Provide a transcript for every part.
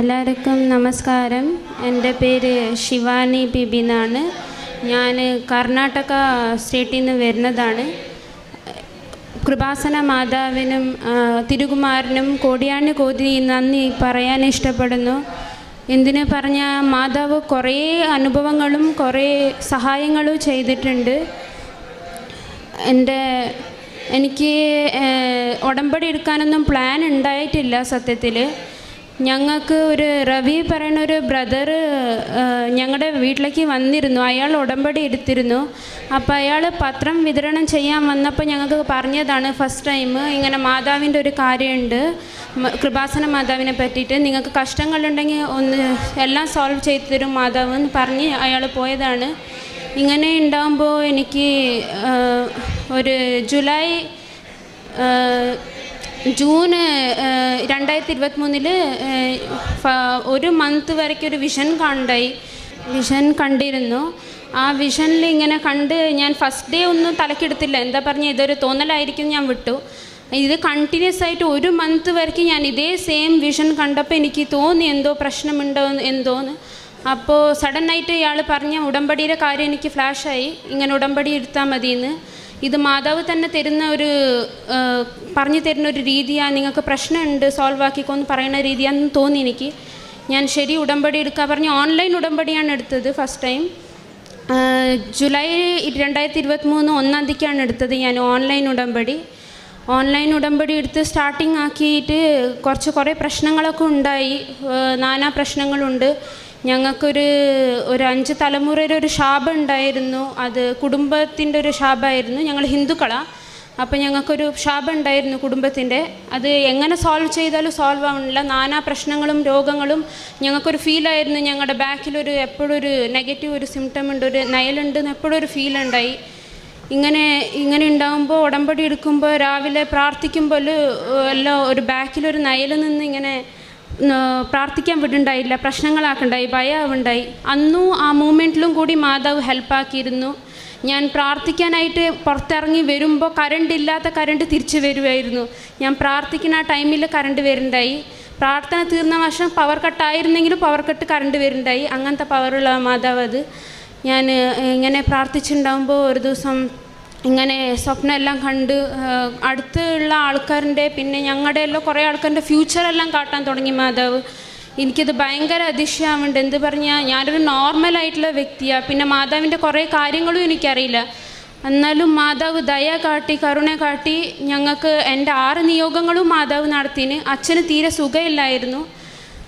എല്ലാവർക്കും നമസ്കാരം. എന്റെ പേര് ശിവാനി ബിബി എന്നാണ് ഞാൻ കർണാടക സ്റ്റേറ്റിൽ നിന്ന് വരുന്നതാണ്. കൃപാസന മാതാവിനും തിരുകുമാരനും കോടിയാണി കോതി നന്ദി പറയാൻ ഇഷ്ടപ്പെടുന്നു. എന്തിനു പറഞ്ഞാൽ മാതാവ് കുറേ അനുഭവങ്ങളും കുറേ സഹായങ്ങളും ചെയ്തിട്ടുണ്ട്. എന്റെ എനിക്ക് ഉടമ്പടി എടുക്കാനൊന്നും പ്ലാൻ ഉണ്ടായിട്ടില്ല സത്യത്തിൽ ഞങ്ങൾക്ക് ഒരു റവി പറയുന്ന ഒരു ബ്രദർ ഞങ്ങളുടെ വീട്ടിലേക്ക് വന്നിരുന്നു. അയാൾ ഉടമ്പടി എടുത്തിരുന്നു. അപ്പോൾ അയാൾ പത്രം വിതരണം ചെയ്യാൻ വന്നപ്പോൾ ഞങ്ങൾക്ക് പറഞ്ഞതാണ് ഫസ്റ്റ് ടൈം ഇങ്ങനെ മാതാവിന്റെ ഒരു കാര്യമുണ്ട്. കൃപാസന മാതാവിനെ പറ്റിയിട്ട്. നിങ്ങൾക്ക് കഷ്ടങ്ങളുണ്ടെങ്കിൽ ഒന്ന് എല്ലാം സോൾവ് ചെയ്തു തരും മാതാവ് എന്ന് പറഞ്ഞ് അയാൾ പോയതാണ്. ഇങ്ങനെ ഉണ്ടാകുമ്പോൾ എനിക്ക് ഒരു ജൂലൈ ജൂൺ രണ്ടായിരത്തി ഇരുപത്തി മൂന്നിൽ ഒരു മന്ത് വരയ്ക്ക് ഒരു വിഷൻ കണ്ടായി. വിഷൻ കണ്ടിരുന്നു. ആ വിഷനിൽ ഇങ്ങനെ കണ്ട് ഞാൻ ഫസ്റ്റ് ഡേ ഒന്നും തലക്കെടുത്തില്ല. എന്താ പറഞ്ഞ ഇതൊരു തോന്നലായിരിക്കും ഞാൻ വിട്ടു. ഇത് കണ്ടിന്യൂസ് ആയിട്ട് ഒരു മന്ത് വരയ്ക്ക് ഞാൻ ഇതേ സെയിം വിഷൻ കണ്ടപ്പോൾ എനിക്ക് തോന്നി എന്തോ പ്രശ്നമുണ്ടോ എന്തോന്ന്. അപ്പോൾ സഡൻ ആയിട്ട് ഇയാൾ പറഞ്ഞ ഉടമ്പടിയുടെ കാര്യം എനിക്ക് ഫ്ലാഷായി ഇങ്ങനെ ഉടമ്പടി എടുത്താൽ മതിയെന്ന് ഇത് മാതാവ് തന്നെ തരുന്ന ഒരു പറഞ്ഞു തരുന്ന ഒരു രീതിയാണ് നിങ്ങൾക്ക് പ്രശ്നമുണ്ട് സോൾവ് ആക്കിക്കോന്ന് പറയുന്ന രീതിയാണെന്ന് തോന്നി എനിക്ക്. ഞാൻ ശരി ഉടമ്പടി എടുക്കാൻ പറഞ്ഞ് ഓൺലൈൻ ഉടമ്പടിയാണ് എടുത്തത് ഫസ്റ്റ് ടൈം ജൂലൈ രണ്ടായിരത്തി ഇരുപത്തി മൂന്ന് ഒന്നാം തീയതിക്കാണ് എടുത്തത് ഞാൻ ഓൺലൈൻ ഉടമ്പടി. ഓൺലൈൻ ഉടമ്പടി എടുത്ത് സ്റ്റാർട്ടിങ് ആക്കിയിട്ട് കുറച്ച് കുറേ പ്രശ്നങ്ങളൊക്കെ ഉണ്ടായി. നാനാ പ്രശ്നങ്ങളുണ്ട്. ഞങ്ങൾക്കൊരു ഒരു അഞ്ച് തലമുറയുടെ ഒരു ശാപം ഉണ്ടായിരുന്നു. അത് കുടുംബത്തിന്റെ ഒരു ശാപമായിരുന്നു. ഞങ്ങൾ ഹിന്ദുക്കളാണ് അപ്പോൾ ഞങ്ങൾക്കൊരു ശാപം ഉണ്ടായിരുന്നു കുടുംബത്തിന്റെ. അത് എങ്ങനെ സോൾവ് ചെയ്താലും സോൾവ് ആവുന്നില്ല നാനാ പ്രശ്നങ്ങളും രോഗങ്ങളും ഞങ്ങൾക്കൊരു ഫീലായിരുന്നു ഞങ്ങളുടെ ബാക്കിലൊരു എപ്പോഴും ഒരു നെഗറ്റീവ് ഒരു സിംറ്റം ഉണ്ട് ഒരു നയലുണ്ട് എന്ന് എപ്പോഴും ഒരു ഫീൽ ഉണ്ടായി. ഇങ്ങനെ ഇങ്ങനെ ഉണ്ടാകുമ്പോൾ ഉടമ്പടി എടുക്കുമ്പോൾ രാവിലെ പ്രാർത്ഥിക്കുമ്പോൾ എല്ലാം ഒരു ബാക്കിലൊരു നയൽ നിന്ന് ഇങ്ങനെ പ്രാർത്ഥിക്കാൻ വിടുണ്ടായില്ല പ്രശ്നങ്ങളാക്കുണ്ടായി ഭയമുണ്ടായി അന്നും ആ മൂമെന്റിലും കൂടി മാതാവ് ഹെൽപ്പാക്കിയിരുന്നു. ഞാൻ പ്രാർത്ഥിക്കാനായിട്ട് പുറത്തിറങ്ങി വരുമ്പോൾ കറണ്ട് ഇല്ലാത്ത കറണ്ട് തിരിച്ചു വരുമായിരുന്നു ഞാൻ പ്രാർത്ഥിക്കുന്ന ആ ടൈമിൽ കറണ്ട് വരുന്നുണ്ടായി. പ്രാർത്ഥന തീർന്ന വർഷം പവർ കട്ടായിരുന്നെങ്കിലും പവർ കട്ട് കറണ്ട് വരുന്നുണ്ടായി. അങ്ങനത്തെ പവറുള്ള മാതാവ് അത്. ഞാൻ ഇങ്ങനെ പ്രാർത്ഥിച്ചിട്ടുണ്ടാകുമ്പോൾ ഒരു ദിവസം ഇങ്ങനെ സ്വപ്നം എല്ലാം കണ്ട് അടുത്തുള്ള ആൾക്കാരുടെ പിന്നെ ഞങ്ങളുടെ എല്ലാം കുറേ ആൾക്കാരുടെ ഫ്യൂച്ചറെല്ലാം കാട്ടാൻ തുടങ്ങി മാതാവ്. എനിക്കത് ഭയങ്കര അതിശയമുണ്ട്. എന്ത് പറഞ്ഞാൽ ഞാനൊരു നോർമലായിട്ടുള്ള വ്യക്തിയാണ് പിന്നെ മാതാവിന്റെ കുറേ കാര്യങ്ങളും എനിക്കറിയില്ല. എന്നാലും മാതാവ് ദയ കാട്ടി കരുണ കാട്ടി ഞങ്ങൾക്ക് എന്റെ ആറ് നിയോഗങ്ങളും മാതാവ് നടത്തിന്. അച്ഛന് തീരെ സുഖമില്ലായിരുന്നു.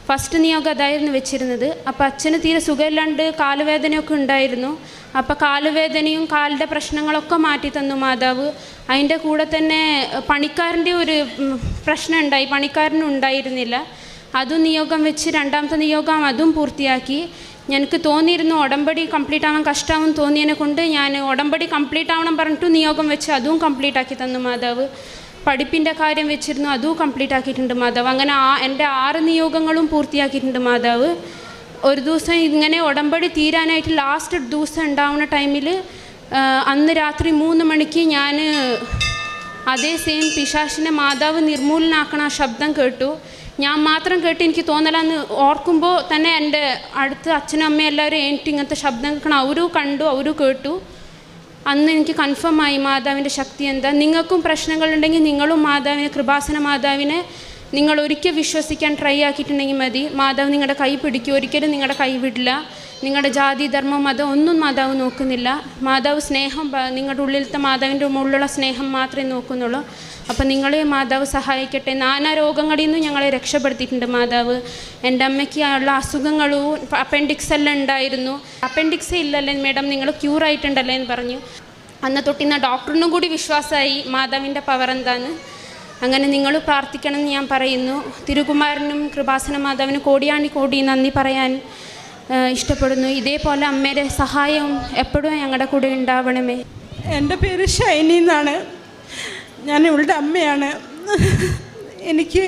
ഫസ്റ്റ് നിയോഗം അതായിരുന്നു വെച്ചിരുന്നത്. അപ്പോൾ അച്ഛന് തീരെ സുഖമില്ലാണ്ട് കാലുവേദനയൊക്കെ ഉണ്ടായിരുന്നു. അപ്പോൾ കാലുവേദനയും കാലിന്റെ പ്രശ്നങ്ങളൊക്കെ മാറ്റി തന്നു മാതാവ്. അതിന്റെ കൂടെ തന്നെ പണിക്കാരന്റെ ഒരു പ്രശ്നം ഉണ്ടായി. പണിക്കാരനും ഉണ്ടായിരുന്നില്ല. അതും നിയോഗം വെച്ച് രണ്ടാമത്തെ നിയോഗം അതും പൂർത്തിയാക്കി. എനിക്ക് തോന്നിയിരുന്നു ഉടമ്പടി കംപ്ലീറ്റ് ആവാൻ കഷ്ടമാവും തോന്നിയതിനെ കൊണ്ട് ഞാൻ ഉടമ്പടി കംപ്ലീറ്റ് ആവണം പറഞ്ഞിട്ട് നിയോഗം വെച്ച് അതും കംപ്ലീറ്റ് ആക്കി തന്നു മാതാവ്. പഠിപ്പിന്റെ കാര്യം വെച്ചിരുന്നു അതും കംപ്ലീറ്റ് ആക്കിയിട്ടുണ്ട് മാതാവ്. അങ്ങനെ ആ എന്റെ ആറ് നിയോഗങ്ങളും പൂർത്തിയാക്കിയിട്ടുണ്ട് മാതാവ്. ഒരു ദിവസം ഇങ്ങനെ ഉടമ്പടി തീരാനായിട്ട് ലാസ്റ്റ് ദിവസം ഉണ്ടാവുന്ന ടൈമിൽ അന്ന് രാത്രി മൂന്ന് മണിക്ക് ഞാൻ അതേ സെയിം പിശാശിനെ മാതാവ് നിർമൂലനാക്കണ ശബ്ദം കേട്ടു. ഞാൻ മാത്രം കേട്ട് എനിക്ക് തോന്നലാന്ന് ഓർക്കുമ്പോൾ തന്നെ എന്റെ അടുത്ത് അച്ഛനും അമ്മയും എല്ലാവരും എനിക്ക് ഇങ്ങനത്തെ ശബ്ദം കേൾക്കണം അവരും കണ്ടു അവരും കേട്ടു. അന്ന് എനിക്ക് കൺഫേം ആയി മാതാവിന്റെ ശക്തി എന്താ? നിങ്ങൾക്കും പ്രശ്നങ്ങളുണ്ടെങ്കിൽ നിങ്ങളും മാതാവിനെ കൃപാസന മാതാവിനെ നിങ്ങൾ ഒരിക്കൽ വിശ്വസിക്കാൻ ട്രൈ ആക്കിയിട്ടുണ്ടെങ്കിൽ മതി. മാതാവ് നിങ്ങളുടെ കൈ പിടിക്കും. ഒരിക്കലും നിങ്ങളുടെ കൈ വിടില്ല. നിങ്ങളുടെ ജാതി ധർമ്മം മതം ഒന്നും മാതാവ് നോക്കുന്നില്ല. മാതാവ് സ്നേഹം നിങ്ങളുടെ ഉള്ളിലത്തെ മാതാവിന്റെ ഉള്ളിലുള്ള സ്നേഹം മാത്രമേ നോക്കുന്നുള്ളൂ. അപ്പം നിങ്ങൾ മാതാവ് സഹായിക്കട്ടെ. നാനാ രോഗങ്ങളിൽ നിന്നും ഞങ്ങളെ രക്ഷപ്പെടുത്തിയിട്ടുണ്ട് മാതാവ്. എന്റെ അമ്മയ്ക്ക് ഉള്ള അസുഖങ്ങളും അപ്പൻഡിക്സ് എല്ലാം ഉണ്ടായിരുന്നു. അപ്പൻഡിക്സ് ഇല്ലല്ലേ മേഡം നിങ്ങൾ ക്യൂർ ആയിട്ടുണ്ടല്ലേ എന്ന് പറഞ്ഞു. അന്ന് തൊട്ടിന്ന് ഡോക്ടറിനും കൂടി വിശ്വാസമായി മാതാവിന്റെ പവർ എന്താന്ന്. അങ്ങനെ നിങ്ങൾ പ്രാർത്ഥിക്കണം എന്ന് ഞാൻ പറയുന്നു. തിരുകുമാരനും കൃപാസന മാതാവിനും കോടിയാണി കോടി നന്ദി പറയാൻ ഇഷ്ടപ്പെടുന്നു. ഇതേപോലെ അമ്മയുടെ സഹായവും എപ്പോഴും ഞങ്ങളുടെ കൂടെ ഉണ്ടാവണമേ. എന്റെ പേര് ഷൈനി എന്നാണ്. ഞാൻ ഇവളുടെ അമ്മയാണ്. എനിക്ക്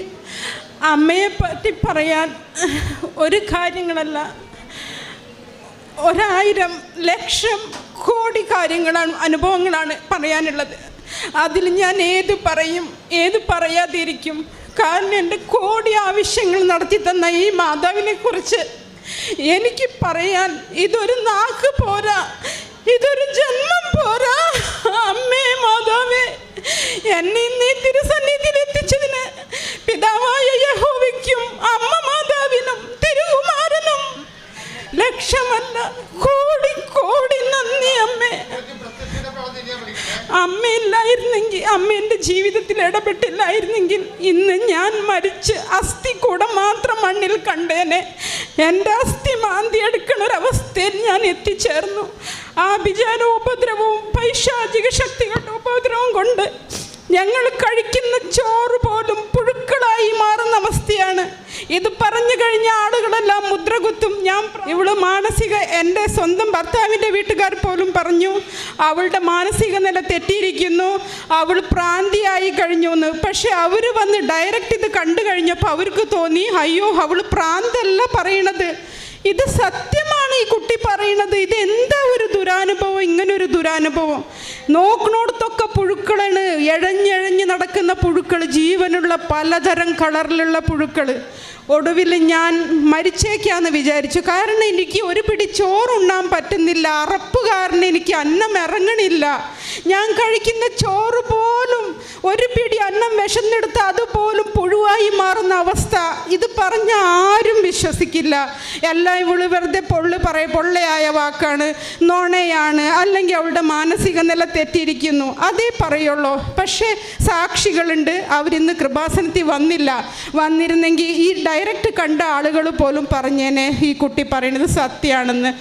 അമ്മയെ പറ്റി പറയാൻ ഒരു കാര്യങ്ങളല്ല. ഒരായിരം ലക്ഷം കോടി കാര്യങ്ങളാണ് അനുഭവങ്ങളാണ് പറയാനുള്ളത്. അതിൽ ഞാൻ ഏത് പറയും ഏത് പറയാതിരിക്കും. കാരണം എന്റെ കോടി ആവശ്യങ്ങൾ നടത്തി തന്ന ഈ മാതാവിനെക്കുറിച്ച് എനിക്ക് പറയാൻ ഇതൊരു നാക്ക് പോരാ ഇതൊരു ജന്മം പോരാ. ഇടപെട്ടില്ലായിരുന്നെങ്കിൽ ഇന്ന് ഞാൻ മരിച്ച് അസ്ഥി കൂടെ മാത്രം മണ്ണിൽ കണ്ടേനെ. എന്റെ അസ്ഥി മാന്തി എടുക്കണ ഒരവസ്ഥയിൽ ഞാൻ എത്തിച്ചേർന്നു. ആ വിചാര ഉപദ്രവവും പൈശാചിക ശക്തികളുടെ ഉപദ്രവം കൊണ്ട് ഞങ്ങൾ കഴിക്കുന്ന ചോറ് പോലും പുഴുക്കളായി മാറുന്ന അവസ്ഥയാണ്. ഇത് പറഞ്ഞു കഴിഞ്ഞ ആളുകളെല്ലാം മുദ്രകുത്തും. ഞാൻ ഇവൾ മാനസിക എന്റെ സ്വന്തം ഭർത്താവിന്റെ വീട്ടുകാർ പോലും പറഞ്ഞു അവളുടെ മാനസിക നില തെറ്റിയിരിക്കുന്നു. അവൾ പ്രാന്തിയായി കഴിഞ്ഞു എന്ന് പക്ഷെ അവർ വന്ന് ഡയറക്റ്റ് ഇത് കണ്ടു കഴിഞ്ഞപ്പോൾ അവർക്ക് തോന്നി അയ്യോ അവൾ പ്രാന്തല്ല പറയണത്. ഇത് സത്യമാണ് ഈ കുട്ടി പറയണത്. ഇത് എന്താ ഒരു ദുരാനുഭവം? ഇങ്ങനൊരു ദുരാനുഭവം. നോക്കണോടത്തൊക്കെ പുഴുക്കളാണ്. എഴഞ്ഞെഴഞ്ഞ് നടക്കുന്ന പുഴുക്കൾ ജീവനുള്ള പലതരം കളറിലുള്ള പുഴുക്കൾ ഒടുവിൽ ഞാൻ മരിച്ചേക്കാന്ന് വിചാരിച്ചു. കാരണം എനിക്ക് ഒരു പിടി ചോറുണ്ണാൻ പറ്റുന്നില്ല. അറപ്പ് കാരണം എനിക്ക് അന്നം ഇറങ്ങണില്ല. ഞാൻ കഴിക്കുന്ന ചോറ് പോലും ഒരു പിടി അന്നം വിശന്നെടുത്ത് അതുപോലും പുഴുവായി മാറുന്ന അവസ്ഥ. ഇത് പറഞ്ഞ ആരും വിശ്വസിക്കില്ല. എല്ലാം ഇവൾ വെറുതെ പൊള്ളു പറയ പൊള്ളയായ വാക്കാണ് നോണയാണ് അല്ലെങ്കിൽ അവളുടെ മാനസിക നില തെറ്റിയിരിക്കുന്നു. അതേ പറയുള്ളൂ. പക്ഷേ സാക്ഷികളുണ്ട്. അവരിന്ന് കൃപാസനത്തിൽ വന്നില്ല. വന്നിരുന്നെങ്കിൽ ഈ ഡയറക്റ്റ് കണ്ട ആളുകൾ പോലും പറഞ്ഞേനെ ഈ കുട്ടി പറയുന്നത് സത്യമാണെന്ന്.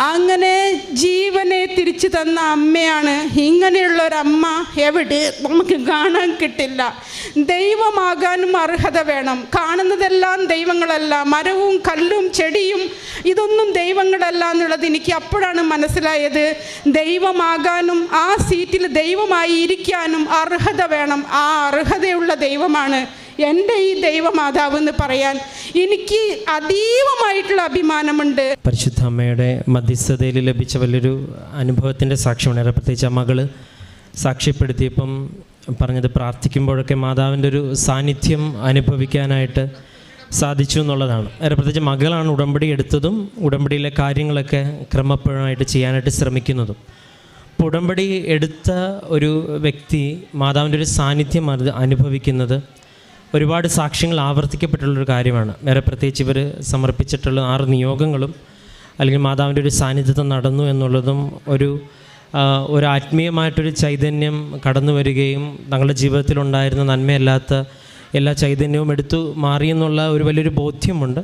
അങ്ങനെ ജീവനെ തിരിച്ചു തന്ന അമ്മയാണ്. ഇങ്ങനെയുള്ള ഒരമ്മ എവിടെ? നമുക്ക് കാണാൻ കിട്ടില്ല. ദൈവമാകാനും അർഹത വേണം. കാണുന്നതെല്ലാം ദൈവങ്ങളല്ല. മരവും കല്ലും ചെടിയും ഇതൊന്നും ദൈവങ്ങളല്ല എന്നുള്ളത് എനിക്ക് അപ്പോഴാണ് മനസ്സിലായത്. ദൈവമാകാനും ആ സീറ്റിൽ ദൈവമായി ഇരിക്കാനും അർഹത വേണം. ആ അർഹതയുള്ള ദൈവമാണ്. എന്റെ ഈ ദൈവമാതാവ് എന്ന് പറയാൻ എനിക്ക് അതീവമായിട്ടുള്ള അഭിമാനമുണ്ട്. പരിശുദ്ധ അമ്മയുടെ മധ്യസ്ഥതയിൽ ലഭിച്ച വലിയൊരു അനുഭവത്തിന്റെ സാക്ഷ്യമാണ് പ്രത്യേകിച്ച് ആ മകൾ സാക്ഷ്യപ്പെടുത്തിയപ്പം പറഞ്ഞത് പ്രാർത്ഥിക്കുമ്പോഴൊക്കെ മാതാവിന്റെ ഒരു സാന്നിധ്യം അനുഭവിക്കാനായിട്ട് സാധിച്ചു എന്നുള്ളതാണ്. ഏറെ പ്രത്യേകിച്ച് മകളാണ് ഉടമ്പടി എടുത്തതും ഉടമ്പടിയിലെ കാര്യങ്ങളൊക്കെ ക്രമപ്പഴമായിട്ട് ചെയ്യാനായിട്ട് ശ്രമിക്കുന്നതും. അപ്പോൾ ഉടമ്പടി എടുത്ത ഒരു വ്യക്തി മാതാവിന്റെ ഒരു സാന്നിധ്യം അനുഭവിക്കുന്നത് ഒരുപാട് സാക്ഷ്യങ്ങൾ ആവർത്തിക്കപ്പെട്ടുള്ളൊരു കാര്യമാണ്. വേറെ പ്രത്യേകിച്ച് ഇവർ സമർപ്പിച്ചിട്ടുള്ള ആറ് നിയോഗങ്ങളും അല്ലെങ്കിൽ മാതാവിന്റെ ഒരു സാന്നിധ്യത്തിൽ നടന്നു എന്നുള്ളതും ഒരു ഒരു ആത്മീയമായിട്ടൊരു ചൈതന്യം കടന്നു വരികയും തങ്ങളുടെ ജീവിതത്തിലുണ്ടായിരുന്ന നന്മയല്ലാത്ത എല്ലാ ചൈതന്യവും എടുത്തു മാറിയെന്നുള്ള ഒരു വലിയൊരു ബോധ്യമുണ്ട്.